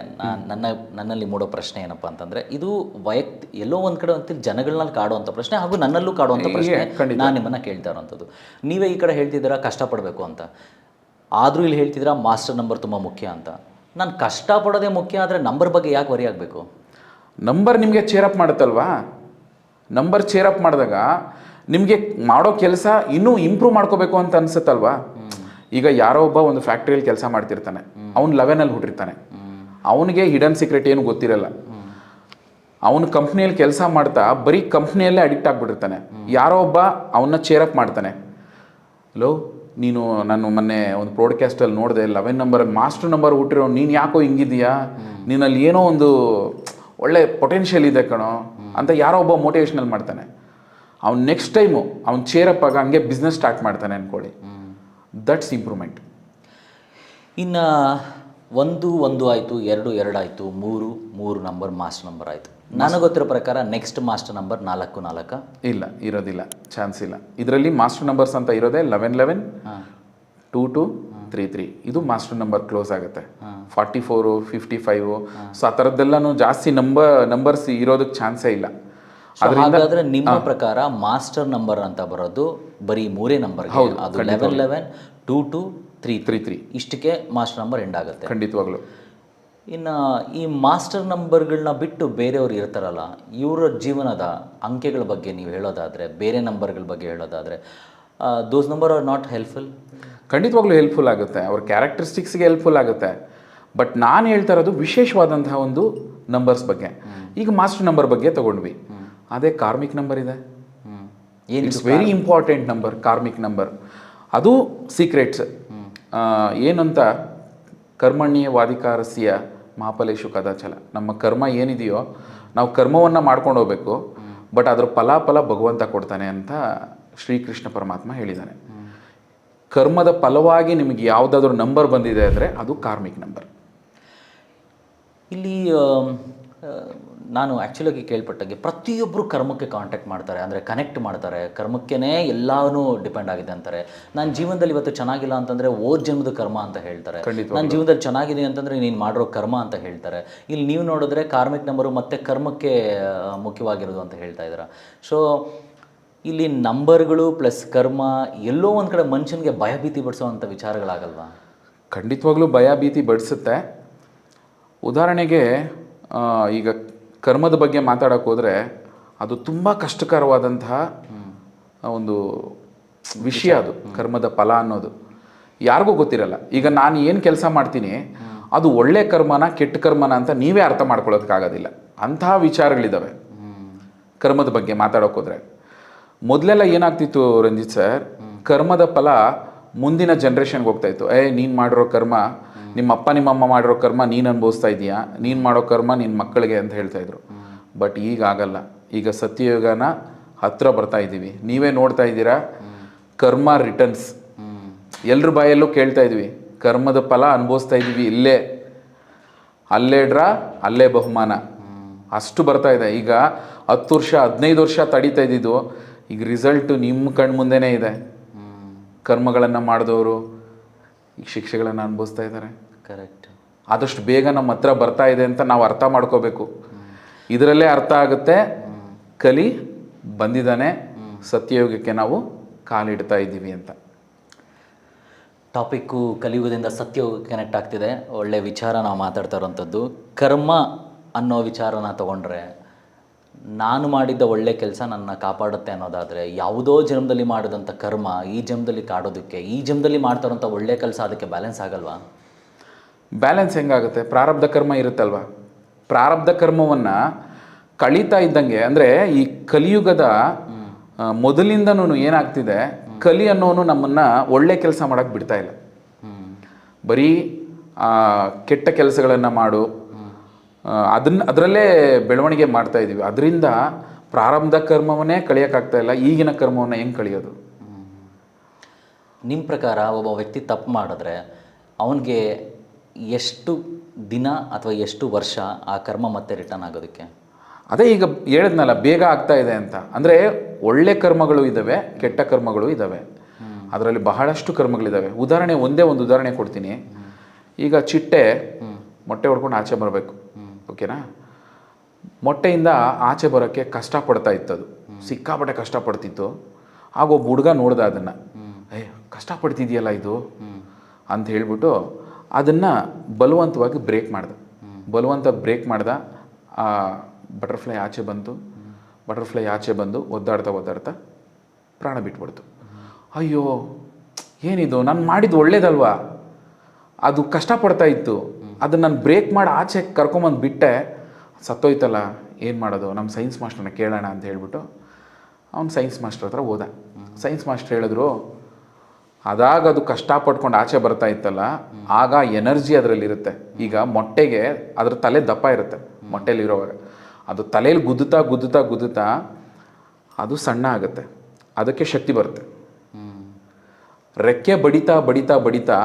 ನನ್ನ ನನ್ನಲ್ಲಿ ಮೂಡೋ ಪ್ರಶ್ನೆ ಏನಪ್ಪ ಅಂತಂದರೆ ಇದು ವೈಯಕ್ತಿ ಎಲ್ಲೋ ಒಂದು ಕಡೆ ಅಂತ ಜನಗಳನ್ನ ಕಾಡುವಂಥ ಪ್ರಶ್ನೆ ಹಾಗೂ ನನ್ನಲ್ಲೂ ಕಾಡುವಂಥ ಪ್ರಶ್ನೆ ನಾನು ನಿಮ್ಮನ್ನು ಕೇಳ್ತಾ ಇರೋವಂಥದ್ದು ನೀವೇ ಈ ಕಡೆ ಹೇಳ್ತಿದ್ದೀರ ಕಷ್ಟಪಡಬೇಕು ಅಂತ. ಆದರೂ ಇಲ್ಲಿ ಹೇಳ್ತಿದ್ದೀರಾ ಮಾಸ್ಟರ್ ನಂಬರ್ ತುಂಬ ಮುಖ್ಯ ಅಂತ. ನಾನು ಕಷ್ಟಪಡೋದೇ ಮುಖ್ಯ ಆದರೆ ನಂಬರ್ ಬಗ್ಗೆ ಯಾಕೆ ವರಿ ಆಗಬೇಕು? ನಂಬರ್ ನಿಮಗೆ ಚೇರಪ್ ಮಾಡುತ್ತಲ್ವಾ? ನಂಬರ್ ಚೇರಪ್ ಮಾಡಿದಾಗ ನಿಮಗೆ ಮಾಡೋ ಕೆಲಸ ಇನ್ನೂ ಇಂಪ್ರೂವ್ ಮಾಡ್ಕೋಬೇಕು ಅಂತ ಅನ್ಸುತ್ತಲ್ವಾ? ಈಗ ಯಾರೋ ಒಬ್ಬ ಒಂದು ಫ್ಯಾಕ್ಟ್ರಿಯಲ್ಲಿ ಕೆಲಸ ಮಾಡ್ತಿರ್ತಾನೆ. ಅವ್ನು ಲೆವೆನಲ್ಲಿ ಹುಟ್ಟಿರ್ತಾನೆ. ಅವನಿಗೆ ಹಿಡನ್ ಸೀಕ್ರೆಟ್ ಏನು ಗೊತ್ತಿರಲ್ಲ. ಅವನು ಕಂಪ್ನಿಯಲ್ಲಿ ಕೆಲಸ ಮಾಡ್ತಾ ಬರೀ ಕಂಪ್ನಿಯಲ್ಲೇ ಅಡಿಕ್ಟ್ ಆಗಿಬಿಟ್ಟಿರ್ತಾನೆ. ಯಾರೋ ಒಬ್ಬ ಅವನ್ನ ಚೇರಪ್ ಮಾಡ್ತಾನೆ. ಲೋ ನೀನು ನಾನು ಮೊನ್ನೆ ಒಂದು ಪ್ರೋಡ್ಕಾಸ್ಟಲ್ಲಿ ನೋಡಿದೆ ಲೆವೆನ್ ನಂಬರ್ ಮಾಸ್ಟರ್ ನಂಬರ್ ಹುಟ್ಟಿರೋ ನೀನು ಯಾಕೋ ಹಿಂಗಿದೀಯಾ ನೀನಲ್ಲಿ ಏನೋ ಒಂದು ಒಳ್ಳೆ ಪೊಟೆನ್ಷಿಯಲ್ ಇದೆ ಕಣೋ ಅಂತ ಯಾರೋ ಒಬ್ಬ ಮೋಟಿವೇಶ್ನಲ್ ಮಾಡ್ತಾನೆ. ಅವ್ನು ನೆಕ್ಸ್ಟ್ ಟೈಮು ಅವ್ನು ಚೇರಪ್ ಆಗ ಹಂಗೆ ಬಿಸ್ನೆಸ್ ಸ್ಟಾರ್ಟ್ ಮಾಡ್ತಾನೆ ಅಂದ್ಕೊಳ್ಳಿ ದಟ್ಸ್ ಇಂಪ್ರೂವ್ಮೆಂಟ್ ಇನ್ನು ಒಂದು ಒಂದು ಆಯಿತು ಎರಡು ಎರಡಾಯಿತು ಮೂರು ಮೂರು ನಂಬರ್ ಮಾಸ್ಟರ್ ನಂಬರ್ ಆಯಿತು. ನನಗೆ ಗೊತ್ತಿರೋ ಪ್ರಕಾರ ನೆಕ್ಸ್ಟ್ ಮಾಸ್ಟರ್ ನಂಬರ್ ನಾಲ್ಕು ನಾಲ್ಕು? ಇಲ್ಲ ಇರೋದಿಲ್ಲ. ಚಾನ್ಸ್ ಇಲ್ಲ. ಇದರಲ್ಲಿ ಮಾಸ್ಟರ್ ನಂಬರ್ಸ್ ಅಂತ ಇರೋದೇ eleven eleven two two three three ಇದು ಮಾಸ್ಟರ್ ನಂಬರ್ ಕ್ಲೋಸ್ ಆಗುತ್ತೆ. Forty four fifty five so ಆ ಥರದ್ದೆಲ್ಲನೂ ಜಾಸ್ತಿ ನಂಬರ್ ನಂಬರ್ಸ್ ಇರೋದಕ್ಕೆ ಚಾನ್ಸೇ ಇಲ್ಲ. ಹಾಗಾದ್ರೆ ನಿಮ್ಮ ಪ್ರಕಾರ ಮಾಸ್ಟರ್ ನಂಬರ್ ಅಂತ ಬರೋದು ಬರೀ ಮೂರೇ ನಂಬರ್ ಅದು eleven eleven two two three three three ಇಷ್ಟಕ್ಕೆ ಮಾಸ್ಟರ್ ನಂಬರ್ ಎಂಡ್ ಆಗುತ್ತೆ. ಖಂಡಿತವಾಗ್ಲು. ಇನ್ನು ಈ ಮಾಸ್ಟರ್ ನಂಬರ್ಗಳನ್ನ ಬಿಟ್ಟು ಬೇರೆಯವ್ರು ಇರ್ತಾರಲ್ಲ ಇವರ ಜೀವನದ ಅಂಕೆಗಳ ಬಗ್ಗೆ ನೀವು ಹೇಳೋದಾದರೆ ಬೇರೆ ನಂಬರ್ಗಳ ಬಗ್ಗೆ ಹೇಳೋದಾದರೆ those number are not helpful ಖಂಡಿತವಾಗ್ಲೂ ಹೆಲ್ಪ್ಫುಲ್ ಆಗುತ್ತೆ. ಅವ್ರ ಕ್ಯಾರೆಕ್ಟರಿಸ್ಟಿಕ್ಸ್ಗೆ ಹೆಲ್ಪ್ಫುಲ್ ಆಗುತ್ತೆ. ಬಟ್ ನಾನು ಹೇಳ್ತಾ ಇರೋದು ವಿಶೇಷವಾದಂತಹ ಒಂದು ನಂಬರ್ಸ್ ಬಗ್ಗೆ. ಈಗ ಮಾಸ್ಟರ್ ನಂಬರ್ ಬಗ್ಗೆ ತಗೊಂಡ್ವಿ. ಅದೇ ಕಾರ್ಮಿಕ್ ನಂಬರ್ ಇದೆ. ಏನು it's very important number karmic number ಅದು ಸೀಕ್ರೆಟ್ಸ್ ಏನಂತ ಕರ್ಮಣ್ಯ ವಾದಿಕಾರಸ್ಯ ಮಹಾಪಲೇಶು ಕದಾಚಲ. ನಮ್ಮ ಕರ್ಮ ಏನಿದೆಯೋ ನಾವು ಕರ್ಮವನ್ನು ಮಾಡ್ಕೊಂಡು ಹೋಗ್ಬೇಕು. ಬಟ್ ಅದರ ಫಲಾಫಲ ಭಗವಂತ ಕೊಡ್ತಾನೆ ಅಂತ ಶ್ರೀಕೃಷ್ಣ ಪರಮಾತ್ಮ ಹೇಳಿದ್ದಾನೆ. ಕರ್ಮದ ಫಲವಾಗಿ ನಿಮಗೆ ಯಾವುದಾದ್ರೂ ನಂಬರ್ ಬಂದಿದೆ ಅಂದರೆ ಅದು ಕಾರ್ಮಿಕ್ ನಂಬರ್ ಇಲ್ಲಿ ನಾನು ಆ್ಯಕ್ಚುಲಾಗಿ ಕೇಳ್ಪಟ್ಟಾಗೆ ಪ್ರತಿಯೊಬ್ಬರು ಕರ್ಮಕ್ಕೆ ಕಾಂಟ್ಯಾಕ್ಟ್ ಮಾಡ್ತಾರೆ. ಅಂದರೆ ಕನೆಕ್ಟ್ ಮಾಡ್ತಾರೆ. ಕರ್ಮಕ್ಕೇ ಎಲ್ಲಾನು ಡಿಪೆಂಡ್ ಆಗಿದೆ ಅಂತಾರೆ. ನನ್ನ ಜೀವನದಲ್ಲಿ ಇವತ್ತು ಚೆನ್ನಾಗಿಲ್ಲ ಅಂತಂದರೆ ಓದ್ ಜನ್ಮದ ಕರ್ಮ ಅಂತ ಹೇಳ್ತಾರೆ. ನನ್ನ ಜೀವನದಲ್ಲಿ ಚೆನ್ನಾಗಿದೆ ಅಂತಂದರೆ ನೀನು ಮಾಡಿರೋ ಕರ್ಮ ಅಂತ ಹೇಳ್ತಾರೆ. ಇಲ್ಲಿ ನೀವು ನೋಡಿದ್ರೆ ಕಾರ್ಮಿಕ್ ನಂಬರು ಮತ್ತು ಕರ್ಮಕ್ಕೆ ಮುಖ್ಯವಾಗಿರೋದು ಅಂತ ಹೇಳ್ತಾ ಇದ್ದೀರಾ. ಸೊ ಇಲ್ಲಿ ನಂಬರ್ಗಳು ಪ್ಲಸ್ ಕರ್ಮ ಎಲ್ಲೋ ಒಂದು ಕಡೆ ಮನುಷ್ಯನಿಗೆ ಭಯಭೀತಿ ಬಡಿಸುವಂಥ ವಿಚಾರಗಳಾಗಲ್ವಾ? ಖಂಡಿತವಾಗ್ಲೂ ಭಯ ಭೀತಿ ಬಡಿಸುತ್ತೆ. ಉದಾಹರಣೆಗೆ ಈಗ ಕರ್ಮದ ಬಗ್ಗೆ ಮಾತಾಡೋಕೆ ಹೋದರೆ ಅದು ತುಂಬ ಕಷ್ಟಕರವಾದಂತಹ ಒಂದು ವಿಷಯ ಅದು ಕರ್ಮದ ಫಲ ಅನ್ನೋದು. ಯಾರಿಗೂ ಗೊತ್ತಿರಲ್ಲ. ಈಗ ನಾನು ಏನು ಕೆಲಸ ಮಾಡ್ತೀನಿ ಅದು ಒಳ್ಳೆ ಕರ್ಮನ ಕೆಟ್ಟ ಕರ್ಮನ ಅಂತ ನೀವೇ ಅರ್ಥ ಮಾಡ್ಕೊಳ್ಳೋದಕ್ಕಾಗೋದಿಲ್ಲ. ಅಂತಹ ವಿಚಾರಗಳಿದ್ದಾವೆ ಕರ್ಮದ ಬಗ್ಗೆ ಮಾತಾಡೋಕೆ ಹೋದ್ರೆ. ಮೊದಲೆಲ್ಲ ಏನಾಗ್ತಿತ್ತು ರಂಜಿತ್ ಸರ್? ಕರ್ಮದ ಫಲ ಮುಂದಿನ ಜನ್ರೇಷನ್ಗೆ ಹೋಗ್ತಾ ಇತ್ತು. ಏ ನೀನು ಮಾಡಿರೋ ಕರ್ಮ ನಿಮ್ಮ ಅಪ್ಪ ನಿಮ್ಮಮ್ಮ ಮಾಡಿರೋ ಕರ್ಮ ನೀನು ಅನುಭವಿಸ್ತಾ ಇದೀಯಾ? ನೀನು ಮಾಡೋ ಕರ್ಮ ನಿನ್ನ ಮಕ್ಕಳಿಗೆ ಅಂತ ಹೇಳ್ತಾ ಇದ್ರು. ಬಟ್ ಈಗ ಆಗಲ್ಲ. ಈಗ ಸತ್ಯಯುಗನ ಹತ್ರ ಬರ್ತಾ ಇದ್ದೀವಿ ನೀವೇ ನೋಡ್ತಾ ಇದ್ದೀರಾ? ಕರ್ಮ ರಿಟರ್ನ್ಸ್ ಎಲ್ರ ಬಾಯಲ್ಲೂ ಕೇಳ್ತಾ ಇದ್ವಿ. ಕರ್ಮದ ಫಲ ಅನುಭವಿಸ್ತಾ ಇದ್ದೀವಿ ಇಲ್ಲೇ. ಅಲ್ಲೇ ಡ್ರಾ ಅಲ್ಲೇ ಬಹುಮಾನ. ಅಷ್ಟು ಬರ್ತಾ ಇದೆ. ಈಗ ಹತ್ತು ವರ್ಷ ಹದಿನೈದು ವರ್ಷ ತಡೀತಾ ಇದ್ದಿದ್ದು ಈಗ ರಿಸಲ್ಟು ನಿಮ್ಮ ಕಣ್ಣು ಮುಂದೆನೇ ಇದೆ. ಕರ್ಮಗಳನ್ನು ಮಾಡಿದವರು ಈಗ ಶಿಕ್ಷೆಗಳನ್ನು ಅನುಭವಿಸ್ತಾ ಇದ್ದಾರೆ. ಕರೆಕ್ಟ್ ಆದಷ್ಟು ಬೇಗ ನಮ್ಮ ಹತ್ರ ಬರ್ತಾ ಇದೆ ಅಂತ ನಾವು ಅರ್ಥ ಮಾಡ್ಕೋಬೇಕು. ಇದರಲ್ಲೇ ಅರ್ಥ ಆಗುತ್ತೆ. ಕಲಿ ಬಂದಿದ್ದಾನೆ. ಸತ್ಯಯೋಗಕ್ಕೆ ನಾವು ಕಾಲಿಡ್ತಾ ಇದ್ದೀವಿ ಅಂತ. ಟಾಪಿಕ್ಕು ಕಲಿಯುಗದಿಂದ ಸತ್ಯವು ಕನೆಕ್ಟ್ ಆಗ್ತಿದೆ. ಒಳ್ಳೆ ವಿಚಾರ ನಾವು ಮಾತಾಡ್ತಾ ಇರೋವಂಥದ್ದು. ಕರ್ಮ ಅನ್ನೋ ವಿಚಾರನ ತಗೊಂಡ್ರೆ ನಾನು ಮಾಡಿದ್ದ ಒಳ್ಳೆ ಕೆಲಸ ನನ್ನ ಕಾಪಾಡುತ್ತೆ ಅನ್ನೋದಾದರೆ ಯಾವುದೋ ಜನ್ಮದಲ್ಲಿ ಮಾಡಿದಂಥ ಕರ್ಮ ಈ ಜನ್ಮದಲ್ಲಿ ಕಾಡೋದಕ್ಕೆ ಈ ಜನ್ಮದಲ್ಲಿ ಮಾಡ್ತಾರಂಥ ಒಳ್ಳೆ ಕೆಲಸ ಅದಕ್ಕೆ ಬ್ಯಾಲೆನ್ಸ್ ಆಗಲ್ವಾ? ಬ್ಯಾಲೆನ್ಸ್ ಹೆಂಗಾಗುತ್ತೆ? ಪ್ರಾರಬ್ಧ ಕರ್ಮ ಇರುತ್ತಲ್ವ? ಪ್ರಾರಬ್ಧ ಕರ್ಮವನ್ನು ಕಳೀತಾ ಇದ್ದಂಗೆ ಅಂದರೆ ಈ ಕಲಿಯುಗದ ಮೊದಲಿಂದನೂ ಏನಾಗ್ತಿದೆ? ಕಲಿ ಅನ್ನೋನು ನಮ್ಮನ್ನು ಒಳ್ಳೆ ಕೆಲಸ ಮಾಡೋಕ್ಕೆ ಬಿಡ್ತಾ ಇಲ್ಲ. ಬರೀ ಕೆಟ್ಟ ಕೆಲಸಗಳನ್ನು ಮಾಡು ಅದನ್ನ ಅದರಲ್ಲೇ ಬೆಳವಣಿಗೆ ಮಾಡ್ತಾ ಇದ್ದೀವಿ ಅದರಿಂದ ಪ್ರಾರಂಭ ಕರ್ಮವನ್ನೇ ಕಳಿಯೋಕ್ಕಾಗ್ತಾ ಇಲ್ಲ ಈಗಿನ ಕರ್ಮವನ್ನು ಹೆಂಗೆ ಕಳಿಯೋದು? ನಿಮ್ಮ ಪ್ರಕಾರ ಒಬ್ಬ ವ್ಯಕ್ತಿ ತಪ್ಪು ಮಾಡಿದ್ರೆ ಅವನಿಗೆ ಎಷ್ಟು ದಿನ ಅಥವಾ ಎಷ್ಟು ವರ್ಷ ಆ ಕರ್ಮ ಮತ್ತೆ ರಿಟರ್ನ್ ಆಗೋದಕ್ಕೆ? ಅದೇ ಈಗ ಹೇಳಿದ್ನಲ್ಲ ಬೇಗ ಆಗ್ತಾ ಇದೆ ಅಂತ. ಅಂದರೆ ಒಳ್ಳೆ ಕರ್ಮಗಳು ಇದ್ದಾವೆ ಕೆಟ್ಟ ಕರ್ಮಗಳು ಇದ್ದಾವೆ ಅದರಲ್ಲಿ ಬಹಳಷ್ಟು ಕರ್ಮಗಳಿದ್ದಾವೆ ಉದಾಹರಣೆ ಒಂದೇ ಒಂದು ಉದಾಹರಣೆ ಕೊಡ್ತೀನಿ. ಈಗ ಚಿಟ್ಟೆ ಮೊಟ್ಟೆ ಹೊಡ್ಕೊಂಡು ಆಚೆ ಬರಬೇಕು. ಓಕೆನಾ? ಮೊಟ್ಟೆಯಿಂದ ಆಚೆ ಬರೋಕ್ಕೆ ಕಷ್ಟಪಡ್ತಾ ಇತ್ತು ಅದು ಸಿಕ್ಕಾಪಟ್ಟೆ ಕಷ್ಟಪಡ್ತಿತ್ತು. ಆಗ ಒಬ್ಬ ಹುಡುಗ ನೋಡ್ದ ಅದನ್ನು. ಏ ಕಷ್ಟಪಡ್ತಿದೆಯಲ್ಲ ಇದು? ಅಂತ ಹೇಳ್ಬಿಟ್ಟು ಅದನ್ನು ಬಲವಂತವಾಗಿ ಬ್ರೇಕ್ ಮಾಡ್ದೆ. ಬಲವಂತ ಬ್ರೇಕ್ ಮಾಡ್ದೆ. ಆ ಬಟರ್ಫ್ಲೈ ಆಚೆ ಬಂತು. ಬಟರ್ಫ್ಲೈ ಆಚೆ ಬಂದು ಒದ್ದಾಡ್ತಾ ಒದ್ದಾಡ್ತಾ ಪ್ರಾಣ ಬಿಟ್ಬಿಡ್ತು. ಅಯ್ಯೋ ಏನಿದು? ನಾನು ಮಾಡಿದ್ದು ಒಳ್ಳೇದಲ್ವಾ? ಅದು ಕಷ್ಟಪಡ್ತಾ ಇತ್ತು. ಅದನ್ನು ನಾನು ಬ್ರೇಕ್ ಮಾಡಿ ಆಚೆ ಕರ್ಕೊಂಬಂದು ಬಿಟ್ಟೆ. ಸತ್ತೋಯ್ತಲ್ಲ ಏನು ಮಾಡೋದು? ನಮ್ಮ ಸೈನ್ಸ್ ಮಾಸ್ಟರ್ನ ಕೇಳೋಣ ಅಂತ ಹೇಳ್ಬಿಟ್ಟು ಅವ್ನು ಸೈನ್ಸ್ ಮಾಸ್ಟರ್ ಹತ್ರ ಹೋದ. ಸೈನ್ಸ್ ಮಾಸ್ಟರ್ ಹೇಳಿದ್ರು ಅದಾಗ ಅದು ಕಷ್ಟಪಟ್ಕೊಂಡು ಆಚೆ ಬರ್ತಾ ಇತ್ತಲ್ಲ ಆಗ ಎನರ್ಜಿ ಅದರಲ್ಲಿರುತ್ತೆ ಈಗ ಮೊಟ್ಟೆಗೆ ಅದ್ರ ತಲೆ ದಪ್ಪ ಇರುತ್ತೆ ಮೊಟ್ಟೆಲಿ ಇರೋವಾಗ. ಅದು ತಲೆಯಲ್ಲಿ ಗುದ್ದುತ್ತಾ ಗುದ್ದುತ್ತಾ ಗುದ್ದುತ್ತಾ ಅದು ಸಣ್ಣ ಆಗುತ್ತೆ. ಅದಕ್ಕೆ ಶಕ್ತಿ ಬರುತ್ತೆ. ರೆಕ್ಕೆ ಬಡಿತಾ ಬಡಿತಾ ಬಡಿತಾ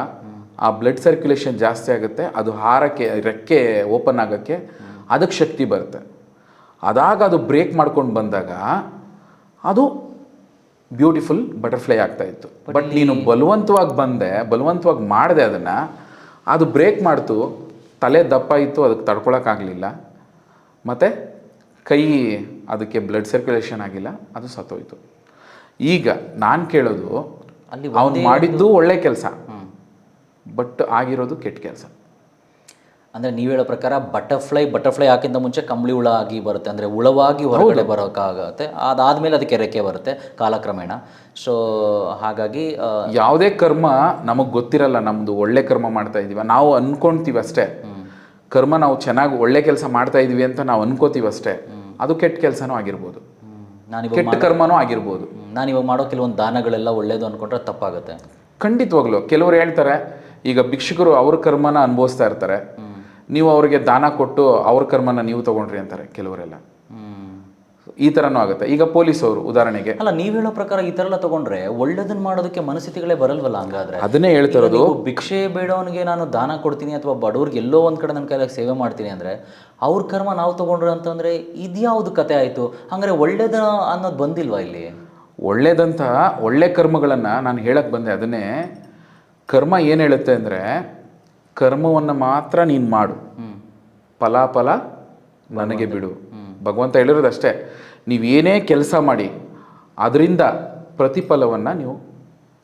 ಆ ಬ್ಲಡ್ ಸರ್ಕ್ಯುಲೇಷನ್ ಜಾಸ್ತಿ ಆಗುತ್ತೆ ಅದು ಹಾರಕ್ಕೆ ರೆಕ್ಕೆ ಓಪನ್ ಆಗೋಕ್ಕೆ ಅದಕ್ಕೆ ಶಕ್ತಿ ಬರುತ್ತೆ. ಅದಾಗ ಅದು ಬ್ರೇಕ್ ಮಾಡ್ಕೊಂಡು ಬಂದಾಗ ಅದು ಬ್ಯೂಟಿಫುಲ್ ಬಟರ್ಫ್ಲೈ ಆಗ್ತಾ ಇತ್ತು. ಬಟ್ ನೀನು ಬಲವಂತವಾಗಿ ಬಂದೆ ಬಲವಂತವಾಗಿ ಮಾಡಿದೆ ಅದನ್ನು ಅದು ಬ್ರೇಕ್ ಮಾಡ್ತು ತಲೆ ದಪ್ಪ ಇತ್ತು ಅದಕ್ಕೆ ತಡ್ಕೊಳಕ್ಕಾಗಲಿಲ್ಲ ಮತ್ತು ಕೈ ಅದಕ್ಕೆ ಬ್ಲಡ್ ಸರ್ಕ್ಯುಲೇಷನ್ ಆಗಿಲ್ಲ ಅದು ಸತ್ತೋಯ್ತು. ಈಗ ನಾನು ಕೇಳೋದು ಅಲ್ಲಿ ಅವನು ಮಾಡಿದ್ದು ಒಳ್ಳೆ ಕೆಲಸ. ಬಟ್ ಆಗಿರೋದು ಕೆಟ್ಟ ಕೆಲಸ. ಅಂದರೆ ನೀವು ಹೇಳೋ ಪ್ರಕಾರ ಬಟರ್ಫ್ಲೈ ಬಟರ್ಫ್ಲೈ ಹಾಕಿಂತ ಮುಂಚೆ ಕಂಬಳಿ ಹುಳ ಆಗಿ ಬರುತ್ತೆ. ಅಂದರೆ ಹುಳವಾಗಿ ಹೊರಗಡೆ ಬರೋಕ್ಕಾಗತ್ತೆ. ಅದಾದಮೇಲೆ ಅದಕ್ಕೆ ರೆಕ್ಕೆ ಬರುತ್ತೆ ಕಾಲಕ್ರಮೇಣ. ಸೊ ಹಾಗಾಗಿ ಯಾವುದೇ ಕರ್ಮ ನಮಗೆ ಗೊತ್ತಿರಲ್ಲ ನಮ್ಮದು ಒಳ್ಳೆ ಕರ್ಮ ಮಾಡ್ತಾ ಇದೀವ. ನಾವು ಅನ್ಕೊಂತೀವಿ ಅಷ್ಟೇ. ಕರ್ಮ ನಾವು ಚೆನ್ನಾಗಿ ಒಳ್ಳೆ ಕೆಲಸ ಮಾಡ್ತಾ ಇದೀವಿ ಅಂತ ನಾವು ಅನ್ಕೋತೀವಿ ಅಷ್ಟೇ. ಅದು ಕೆಟ್ಟ ಕೆಲಸನೂ ಆಗಿರ್ಬೋದು. ನಾನು ಕೆಟ್ಟ ಕರ್ಮನೂ ಆಗಿರ್ಬೋದು. ಇವಾಗ ಮಾಡೋ ಕೆಲವೊಂದು ದಾನಗಳೆಲ್ಲ ಒಳ್ಳೇದು ಅಂದ್ಕೊಂಡ್ರೆ ತಪ್ಪಾಗುತ್ತೆ. ಖಂಡಿತವಾಗ್ಲು. ಕೆಲವರು ಹೇಳ್ತಾರೆ ಈಗ ಭಿಕ್ಷುಕರು ಅವ್ರ ಕರ್ಮನ ಅನುಭವಿಸ್ತಾ ಇರ್ತಾರೆ. ನೀವು ಅವರಿಗೆ ದಾನ ಕೊಟ್ಟು ಅವ್ರ ಕರ್ಮನ ನೀವು ತಗೊಂಡ್ರಿ ಅಂತಾರೆ ಕೆಲವರೆಲ್ಲ. ಈ ಥರನೂ ಆಗುತ್ತೆ. ಈಗ ಪೊಲೀಸ್ ಅವರು ಉದಾಹರಣೆಗೆ. ಅಲ್ಲ ನೀವು ಹೇಳೋ ಪ್ರಕಾರ ಈ ಥರ ಎಲ್ಲ ತಗೊಂಡ್ರೆ ಒಳ್ಳೇದನ್ನ ಮಾಡೋದಕ್ಕೆ ಮನಸ್ಥಿತಿಗಳೇ ಬರಲ್ವಲ್ಲ ಹಂಗಾದ್ರೆ? ಅದನ್ನೇ ಹೇಳ್ತಿರೋದು. ಭಿಕ್ಷೆ ಬೇಡವನಿಗೆ ನಾನು ದಾನ ಕೊಡ್ತೀನಿ ಅಥವಾ ಬಡವ್ರಿಗೆ ಎಲ್ಲೋ ಒಂದು ಕಡೆ ನನ್ನ ಕೈಲಾಗ ಸೇವೆ ಮಾಡ್ತೀನಿ ಅಂದರೆ ಅವ್ರ ಕರ್ಮ ನಾವು ತಗೊಂಡ್ರು ಅಂತಂದರೆ ಇದ್ಯಾವುದು ಕತೆ ಆಯಿತು? ಹಂಗಾರೆ ಒಳ್ಳೇದ ಅನ್ನೋದು ಬಂದಿಲ್ವಾ ಇಲ್ಲಿ? ಒಳ್ಳೇದಂತ ಒಳ್ಳೆ ಕರ್ಮಗಳನ್ನು ನಾನು ಹೇಳಕ್ಕೆ ಬಂದೆ. ಅದನ್ನೇ ಕರ್ಮ ಏನು ಹೇಳುತ್ತೆ ಅಂದರೆ ಕರ್ಮವನ್ನು ಮಾತ್ರ ನೀನು ಮಾಡು. ಫಲಾಫಲ ನನಗೆ ಬಿಡು. ಭಗವಂತ ಹೇಳಿರೋದು ಅಷ್ಟೇ ನೀವೇನೇ ಕೆಲಸ ಮಾಡಿ ಅದರಿಂದ ಪ್ರತಿಫಲವನ್ನು ನೀವು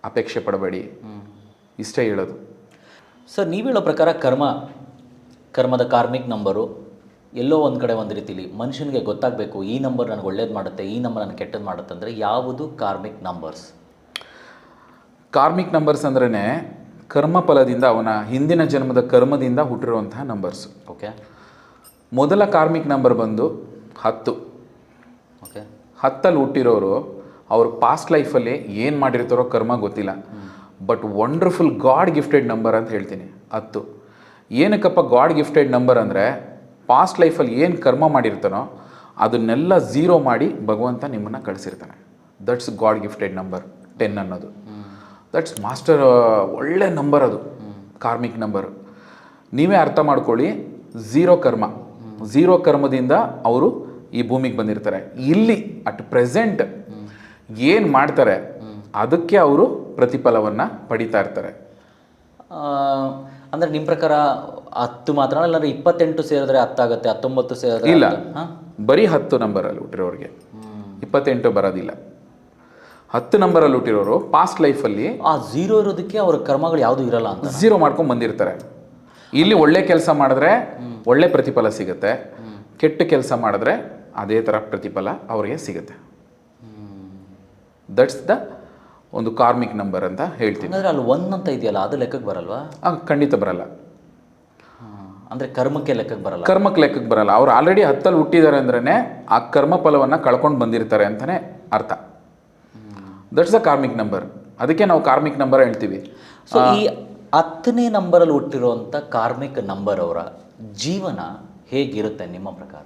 ಅಪೇಕ್ಷೆ ಪಡಬೇಡಿ. ಇಷ್ಟೇ ಹೇಳೋದು. ಸರ್ ನೀವು ಹೇಳೋ ಪ್ರಕಾರ ಕರ್ಮ ಕರ್ಮದ ಕಾರ್ಮಿಕ್ ನಂಬರು ಎಲ್ಲೋ ಒಂದು ಕಡೆ ಒಂದು ರೀತಿಲಿ ಮನುಷ್ಯನಿಗೆ ಗೊತ್ತಾಗಬೇಕು ಈ ನಂಬರ್ ನನಗೆ ಒಳ್ಳೇದು ಮಾಡುತ್ತೆ ಈ ನಂಬರ್ ನನಗೆ ಕೆಟ್ಟದ್ದು ಮಾಡುತ್ತೆ ಅಂದರೆ ಯಾವುದು ಕಾರ್ಮಿಕ್ ನಂಬರ್ಸ್. ಕಾರ್ಮಿಕ್ ನಂಬರ್ಸ್ ಅಂದ್ರೆ ಕರ್ಮ ಫಲದಿಂದ ಅವನ ಹಿಂದಿನ ಜನ್ಮದ ಕರ್ಮದಿಂದ ಹುಟ್ಟಿರುವಂತಹ ನಂಬರ್ಸ್ ಓಕೆ ಮೊದಲ ಕಾರ್ಮಿಕ್ ನಂಬರ್ ಬಂದು ಹತ್ತು. ಓಕೆ ಹತ್ತಲ್ಲಿ ಹುಟ್ಟಿರೋರು ಅವ್ರ ಪಾಸ್ಟ್ ಲೈಫಲ್ಲಿ ಏನು ಮಾಡಿರ್ತಾರೋ ಕರ್ಮ ಗೊತ್ತಿಲ್ಲ. But wonderful god gifted number ಅಂತ ಹೇಳ್ತೀನಿ ಹತ್ತು. ಏನಕ್ಕಪ್ಪ ಗಾಡ್ ಗಿಫ್ಟೆಡ್ ನಂಬರ್ ಅಂದರೆ ಪಾಸ್ಟ್ ಲೈಫಲ್ಲಿ ಏನು ಕರ್ಮ ಮಾಡಿರ್ತಾನೋ ಅದನ್ನೆಲ್ಲ ಝೀರೋ ಮಾಡಿ ಭಗವಂತ ನಿಮ್ಮನ್ನು ಕಳಿಸಿರ್ತಾನೆ. That's god gifted number ten ಅನ್ನೋದು. ದಟ್ಸ್ ಮಾಸ್ಟರ್ ಒಳ್ಳೆ ನಂಬರ್ ಅದು. ಕಾರ್ಮಿಕ್ ನಂಬರ್ ನೀವೇ ಅರ್ಥ ಮಾಡ್ಕೊಳ್ಳಿ ಝೀರೋ ಕರ್ಮ ಝೀರೋ ಕರ್ಮದಿಂದ ಅವರು ಈ ಭೂಮಿಗೆ ಬಂದಿರ್ತಾರೆ. ಇಲ್ಲಿ ಅಟ್ ಪ್ರೆಸೆಂಟ್ ಏನು ಮಾಡ್ತಾರೆ ಅದಕ್ಕೆ ಅವರು ಪ್ರತಿಫಲವನ್ನು ಪಡಿತಾ ಇರ್ತಾರೆ. ಅಂದರೆ ನಿಮ್ಮ ಪ್ರಕಾರ ಹತ್ತು ಮಾತ್ರ ಇಲ್ಲಾಂದ್ರೆ ಇಪ್ಪತ್ತೆಂಟು ಸೇರಿದ್ರೆ ಹತ್ತಾಗುತ್ತೆ ಹತ್ತೊಂಬತ್ತು ಸೇರಿದ್ರೆ ಇಲ್ಲ. ಬರೀ ಹತ್ತು ನಂಬರಲ್ಲಿ ಹುಟ್ಟಿರೋರಿಗೆ. ಇಪ್ಪತ್ತೆಂಟು ಬರೋದಿಲ್ಲ. ಹತ್ತು ನಂಬರಲ್ಲಿ ಹುಟ್ಟಿರೋರು ಪಾಸ್ಟ್ ಲೈಫಲ್ಲಿ ಆ ಝೀರೋ ಇರೋದಕ್ಕೆ ಅವ್ರ ಕರ್ಮಗಳು ಯಾವುದು ಇರಲ್ಲ ಅಂತ ಝೀರೋ ಮಾಡ್ಕೊಂಡು ಬಂದಿರ್ತಾರೆ. ಇಲ್ಲಿ ಒಳ್ಳೆ ಕೆಲಸ ಮಾಡಿದ್ರೆ ಒಳ್ಳೆ ಪ್ರತಿಫಲ ಸಿಗುತ್ತೆ. ಕೆಟ್ಟ ಕೆಲಸ ಮಾಡಿದ್ರೆ ಅದೇ ಥರ ಪ್ರತಿಫಲ ಅವರಿಗೆ ಸಿಗುತ್ತೆ. ದಟ್ಸ್ ದ ಒಂದು ಕಾರ್ಮಿಕ್ ನಂಬರ್ ಅಂತ ಹೇಳ್ತೀನಿ. ಅಂದ್ರೆ ಅಲ್ಲಿ ಒನ್ ಅಂತ ಇದೆಯಲ್ಲ ಅದು ಲೆಕ್ಕಕ್ಕೆ ಬರಲ್ವಾ? ಖಂಡಿತ ಬರಲ್ಲ. ಅಂದರೆ ಅಂದ್ರೆ ಕರ್ಮಕ್ಕೆ ಲೆಕ್ಕಕ್ಕೆ ಬರಲ್ಲ. ಕರ್ಮಕ್ಕೆ ಲೆಕ್ಕಕ್ಕೆ ಬರಲ್ಲ. ಅವ್ರು ಆಲ್ರೆಡಿ ಹತ್ತಲ್ಲಿ ಹುಟ್ಟಿದ್ದಾರೆ ಅಂದ್ರೆ ಆ ಕರ್ಮ ಫಲವನ್ನು ಕಳ್ಕೊಂಡು ಬಂದಿರ್ತಾರೆ ಅಂತಲೇ ಅರ್ಥ. ದಟ್ಸ್ ದ ಕಾರ್ಮಿಕ್ ನಂಬರ್ ಅದಕ್ಕೆ ನಾವು ಕಾರ್ಮಿಕ್ ನಂಬರ್ ಹೇಳ್ತೀವಿ. ಸೊ ಈ ಹತ್ತನೇ ನಂಬರಲ್ಲಿ ಹುಟ್ಟಿರುವಂಥ ಕಾರ್ಮಿಕ್ ನಂಬರ್ ಅವರ ಜೀವನ ಹೇಗಿರುತ್ತೆ ನಿಮ್ಮ ಪ್ರಕಾರ?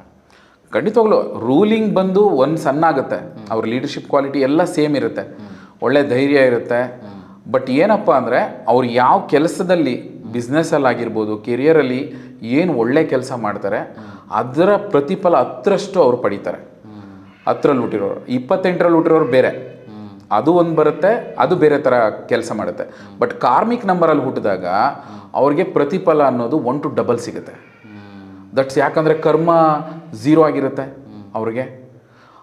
ಖಂಡಿತವಾಗ್ಲು ರೂಲಿಂಗ್ ಬಂದು ಒಂದು ಸಣ್ಣ ಆಗುತ್ತೆ. ಅವ್ರ ಲೀಡರ್ಶಿಪ್ ಕ್ವಾಲಿಟಿ ಎಲ್ಲ ಸೇಮ್ ಇರುತ್ತೆ. ಒಳ್ಳೆ ಧೈರ್ಯ ಇರುತ್ತೆ. ಬಟ್ ಏನಪ್ಪ ಅಂದರೆ ಅವ್ರು ಯಾವ ಕೆಲಸದಲ್ಲಿ ಬಿಸ್ನೆಸ್ಸಲ್ಲಿ ಆಗಿರ್ಬೋದು ಕೆರಿಯರಲ್ಲಿ ಏನು ಒಳ್ಳೆ ಕೆಲಸ ಮಾಡ್ತಾರೆ ಅದರ ಪ್ರತಿಫಲ ಹತ್ತರಷ್ಟು ಅವ್ರು ಪಡಿತಾರೆ. ಹತ್ತರಲ್ಲಿ ಹುಟ್ಟಿರೋರು ಇಪ್ಪತ್ತೆಂಟರಲ್ಲಿ ಹುಟ್ಟಿರೋರು ಬೇರೆ. ಅದು ಒಂದು ಬರುತ್ತೆ, ಅದು ಬೇರೆ ಥರ ಕೆಲಸ ಮಾಡುತ್ತೆ. ಬಟ್ ಕಾರ್ಮಿಕ್ ನಂಬರಲ್ಲಿ ಹುಟ್ಟಿದಾಗ ಅವ್ರಿಗೆ ಪ್ರತಿಫಲ ಅನ್ನೋದು ಒನ್ ಟು ಡಬಲ್ ಸಿಗುತ್ತೆ. ದಟ್ಸ್ ಯಾಕಂದರೆ ಕರ್ಮ ಝೀರೋ ಆಗಿರುತ್ತೆ ಅವ್ರಿಗೆ.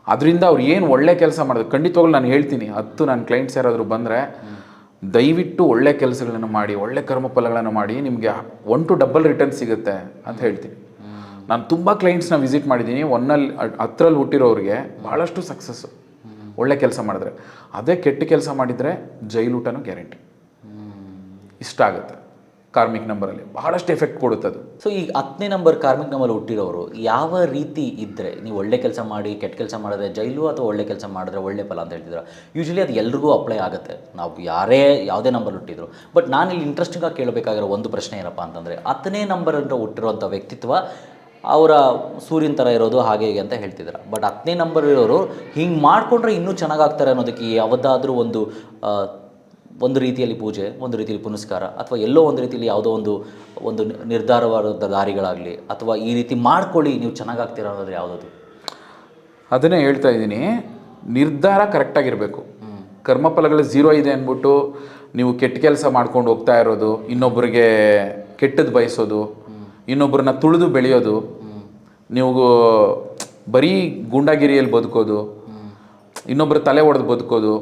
ಅದರಿಂದ ಅವ್ರು ಏನು ಒಳ್ಳೆ ಕೆಲಸ ಮಾಡೋದು ಖಂಡಿತವಾಗ್ಲೂ ನಾನು ಹೇಳ್ತೀನಿ, ಹತ್ತು ನನ್ನ ಕ್ಲೈಂಟ್ಸ್ ಯಾರಾದರೂ ಬಂದರೆ ದಯವಿಟ್ಟು ಒಳ್ಳೆ ಕೆಲಸಗಳನ್ನು ಮಾಡಿ, ಒಳ್ಳೆ ಕರ್ಮಫಲಗಳನ್ನು ಮಾಡಿ, ನಿಮಗೆ ಒನ್ ಟು ಡಬಲ್ ರಿಟರ್ನ್ ಸಿಗುತ್ತೆ ಅಂತ ಹೇಳ್ತೀನಿ. ನಾನು ತುಂಬ ಕ್ಲೈಂಟ್ಸ್ನ ವಿಸಿಟ್ ಮಾಡಿದ್ದೀನಿ ಒನ್ನಲ್ಲಿ ಹತ್ತರಲ್ಲಿ ಹುಟ್ಟಿರೋರಿಗೆ ಭಾಳಷ್ಟು ಸಕ್ಸಸ್ಸು ಒಳ್ಳೆ ಕೆಲಸ ಮಾಡಿದ್ರೆ. ಅದೇ ಕೆಟ್ಟ ಕೆಲಸ ಮಾಡಿದರೆ ಜೈಲೂಟನೂ ಗ್ಯಾರಂಟಿ. ಇಷ್ಟ ಆಗುತ್ತೆ ಕಾರ್ಮಿಕ್ ನಂಬರಲ್ಲಿ. ಬಹಳಷ್ಟು ಎಫೆಕ್ಟ್ ಕೊಡುತ್ತೆ ಅದು. ಸೊ ಈ ಹತ್ತನೇ ನಂಬರ್ ಕಾರ್ಮಿಕ್ ನಂಬರ್ ಹುಟ್ಟಿರೋರು ಯಾವ ರೀತಿ ಇದ್ದರೆ ನೀವು ಒಳ್ಳೆ ಕೆಲಸ ಮಾಡಿ, ಕೆಟ್ಟ ಕೆಲಸ ಮಾಡಿದ್ರೆ ಜೈಲು ಅಥವಾ ಒಳ್ಳೆ ಕೆಲಸ ಮಾಡಿದ್ರೆ ಒಳ್ಳೆ ಫಲ ಅಂತ ಹೇಳ್ತಿದ್ರು ಯೂಶಲಿ ಅದು ಎಲ್ರಿಗೂ ಅಪ್ಲೈ ಆಗುತ್ತೆ. ನಾವು ಯಾರೇ ಯಾವುದೇ ನಂಬರ್ ಹುಟ್ಟಿದ್ರು. ಬಟ್ ನಾನು ಇಲ್ಲಿ ಇಂಟ್ರೆಸ್ಟಿಂಗಾಗಿ ಕೇಳಬೇಕಾಗಿರೋ ಒಂದು ಪ್ರಶ್ನೆ ಏನಪ್ಪ ಅಂತಂದರೆ, ಹತ್ತನೇ ನಂಬರ್ ಅಂತ ಹುಟ್ಟಿರುವಂಥ ವ್ಯಕ್ತಿತ್ವ ಅವರ ಸೂರ್ಯನ ಥರ ಇರೋದು ಹಾಗೆ ಹೀಗೆ ಅಂತ ಹೇಳ್ತಿದ್ರು. ಬಟ್ ಹತ್ತನೇ ನಂಬರ್ ಇರೋರು ಹಿಂಗೆ ಮಾಡಿಕೊಂಡ್ರೆ ಇನ್ನೂ ಚೆನ್ನಾಗಾಗ್ತಾರೆ ಅನ್ನೋದಕ್ಕೆ ಯಾವುದಾದ್ರೂ ಒಂದು ಒಂದು ರೀತಿಯಲ್ಲಿ ಪೂಜೆ ಒಂದು ರೀತಿಯಲ್ಲಿ ಪುನಸ್ಕಾರ ಅಥವಾ ಎಲ್ಲೋ ಒಂದು ರೀತಿಯಲ್ಲಿ ಯಾವುದೋ ಒಂದು ಒಂದು ನಿರ್ಧಾರವಾದ ದಾರಿಗಳಾಗಲಿ ಅಥವಾ ಈ ರೀತಿ ಮಾಡ್ಕೊಳ್ಳಿ ನೀವು ಚೆನ್ನಾಗಾಗ್ತೀರ ಅನ್ನೋದು ಯಾವುದದು? ಅದನ್ನೇ ಹೇಳ್ತಾ ಇದ್ದೀನಿ. ನಿರ್ಧಾರ ಕರೆಕ್ಟಾಗಿರಬೇಕು ಕರ್ಮಫಲಗಳು ಝೀರೋ ಇದೆ ಅಂದ್ಬಿಟ್ಟು ನೀವು ಕೆಟ್ಟ ಕೆಲಸ ಮಾಡ್ಕೊಂಡು ಹೋಗ್ತಾ ಇರೋದು ಇನ್ನೊಬ್ಬರಿಗೆ ಕೆಟ್ಟದ್ದು ಬಯಸೋದು ಇನ್ನೊಬ್ಬರನ್ನ ತುಳಿದು ಬೆಳೆಯೋದು ನೀವು ಬರೀ ಗೂಂಡಾಗಿರಿಯಲ್ಲಿ ಬದುಕೋದು ಇನ್ನೊಬ್ಬರ ತಲೆ ಒಡೆದು ಬದುಕೋದು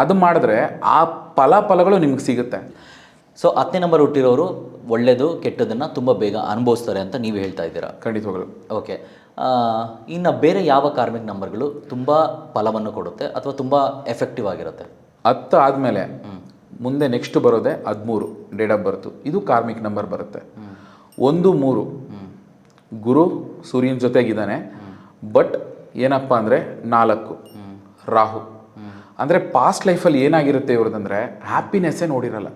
ಅದು ಮಾಡಿದ್ರೆ ಆ ಫಲ ಫಲಗಳು ನಿಮ್ಗೆ ಸಿಗುತ್ತೆ. ಸೊ ಹತ್ತನೇ ನಂಬರ್ ಹುಟ್ಟಿರೋರು ಒಳ್ಳೆಯದು ಕೆಟ್ಟದನ್ನು ತುಂಬ ಬೇಗ ಅನುಭವಿಸ್ತಾರೆ ಅಂತ ನೀವು ಹೇಳ್ತಾ ಇದ್ದೀರಾ? ಖಂಡಿತವಾಗಲು. ಓಕೆ ಇನ್ನು ಬೇರೆ ಯಾವ ಕಾರ್ಮಿಕ ನಂಬರ್ಗಳು ತುಂಬ ಫಲವನ್ನು ಕೊಡುತ್ತೆ ಅಥವಾ ತುಂಬ ಎಫೆಕ್ಟಿವ್ ಆಗಿರುತ್ತೆ? ಹತ್ತು ಆದಮೇಲೆ ಮುಂದೆ ನೆಕ್ಸ್ಟ್ ಬರೋದೇ ಹದಿಮೂರು ಡೇಟ್ ಆಫ್ ಬರ್ತು ಇದು ಕಾರ್ಮಿಕ್ ನಂಬರ್ ಬರುತ್ತೆ. ಒಂದು ಮೂರು. ಗುರು ಸೂರ್ಯನ ಜೊತೆಗಿದ್ದಾನೆ. ಬಟ್ ಏನಪ್ಪ ಅಂದರೆ ನಾಲ್ಕು. ರಾಹು. ಅಂದರೆ ಪಾಸ್ಟ್ ಲೈಫಲ್ಲಿ ಏನಾಗಿರುತ್ತೆ ಇವ್ರದಂದರೆ ಹ್ಯಾಪಿನೆಸ್ಸೇ ನೋಡಿರಲ್ಲ.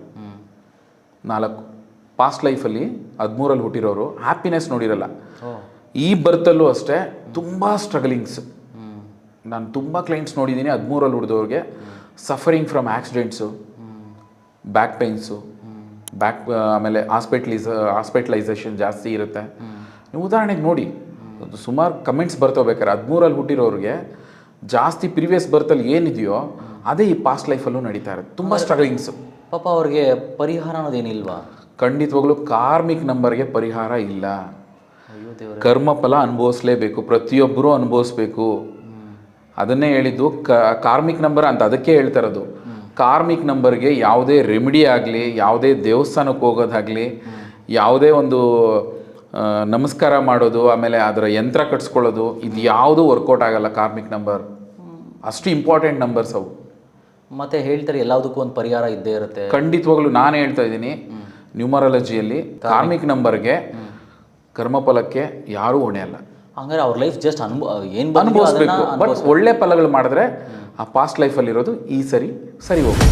ನಾಲ್ಕು. ಪಾಸ್ಟ್ ಲೈಫಲ್ಲಿ ಹದಿಮೂರಲ್ಲಿ ಹುಟ್ಟಿರೋರು ಹ್ಯಾಪಿನೆಸ್ ನೋಡಿರಲ್ಲ. ಈ ಬರ್ತಲ್ಲೂ ಅಷ್ಟೇ ತುಂಬ ಸ್ಟ್ರಗಲಿಂಗ್ಸ್ ನಾನು ತುಂಬ ಕ್ಲೈಂಟ್ಸ್ ನೋಡಿದ್ದೀನಿ ಹದಿಮೂರಲ್ಲಿ ಹುಡ್ದವ್ರಿಗೆ suffering from accidents back pains back ಆಮೇಲೆ ಹಾಸ್ಪಿಟ್ಲೈಸ್ ಹಾಸ್ಪಿಟ್ಲೈಸೇಷನ್ ಜಾಸ್ತಿ ಇರುತ್ತೆ. ನೀವು ಉದಾಹರಣೆಗೆ ನೋಡಿ ಸುಮಾರು ಕಮೆಂಟ್ಸ್ ಬರ್ತೋಬೇಕಾರೆ ಹದಿಮೂರಲ್ಲಿ ಹುಟ್ಟಿರೋರಿಗೆ ಜಾಸ್ತಿ ಪ್ರಿವಿಯಸ್ ಬರ್ತಲ್ಲಿ ಏನಿದೆಯೋ ಅದೇ ಈ ಪಾಸ್ಟ್ ಲೈಫಲ್ಲೂ ನಡೀತಾ ಇರುತ್ತೆ ತುಂಬ ಸ್ಟ್ರಗ್ಲಿಂಗ್ಸು ಪಾಪ ಅವ್ರಿಗೆ ಪರಿಹಾರ ಅನ್ನೋದೇನಿಲ್ವಾ ಖಂಡಿತವಾಗ್ಲೂ ಕಾರ್ಮಿಕ್ ನಂಬರ್ಗೆ ಪರಿಹಾರ ಇಲ್ಲ. ಕರ್ಮ ಕರ್ಮಫಲ ಅನುಭವಿಸ್ಲೇಬೇಕು ಪ್ರತಿಯೊಬ್ಬರೂ ಅನುಭವಿಸ್ಬೇಕು. ಅದನ್ನೇ ಹೇಳಿದ್ದು ಕ ಕಾರ್ಮಿಕ್ ನಂಬರ್ ಅಂತ ಅದಕ್ಕೆ ಹೇಳ್ತಾ ಇರೋದು. ಕಾರ್ಮಿಕ್ ನಂಬರ್ಗೆ ಯಾವುದೇ ರೆಮಿಡಿ ಆಗಲಿ ಯಾವುದೇ ದೇವಸ್ಥಾನಕ್ಕೆ ಹೋಗೋದಾಗಲಿ ಯಾವುದೇ ಒಂದು ನಮಸ್ಕಾರ ಮಾಡೋದು ಆಮೇಲೆ ಅದರ ಯಂತ್ರ ಕಟ್ಸ್ಕೊಳ್ಳೋದು ಇದು ಯಾವುದೂ ವರ್ಕೌಟ್ ಆಗಲ್ಲ ಕಾರ್ಮಿಕ್ ನಂಬರ್. ಅಷ್ಟು ಇಂಪಾರ್ಟೆಂಟ್ ನಂಬರ್ಸ್ ಅವು. ಮತ್ತೆ ಹೇಳ್ತಾರೆ ಎಲ್ಲದಕ್ಕೂ ಒಂದು ಪರಿಹಾರ ಇದ್ದೇ ಇರುತ್ತೆ. ಖಂಡಿತವಾಗ್ಲೂ ನಾನು ಹೇಳ್ತಾ ಇದ್ದೀನಿ ನ್ಯೂಮರಾಲಜಿಯಲ್ಲಿ ಕಾರ್ಮಿಕ್. ನಂಬರ್ಗೆ ಕರ್ಮಫಲಕ್ಕೆ ಯಾರೂ ಹೊಣೆ ಅಲ್ಲ. ಹಂಗಾರೆ ಅವ್ರ ಲೈಫ್ ಜಸ್ಟ್ ಅನುಭವ ಏನು ಅನುಭವಿಸ್ಬೇಕು. ಬಟ್ ಒಳ್ಳೆ ಫಲಗಳು ಮಾಡಿದ್ರೆ ಆ ಪಾಸ್ಟ್ ಲೈಫಲ್ಲಿರೋದು ಈ ಸರಿ ಸರಿ ಹೋಗುತ್ತೆ.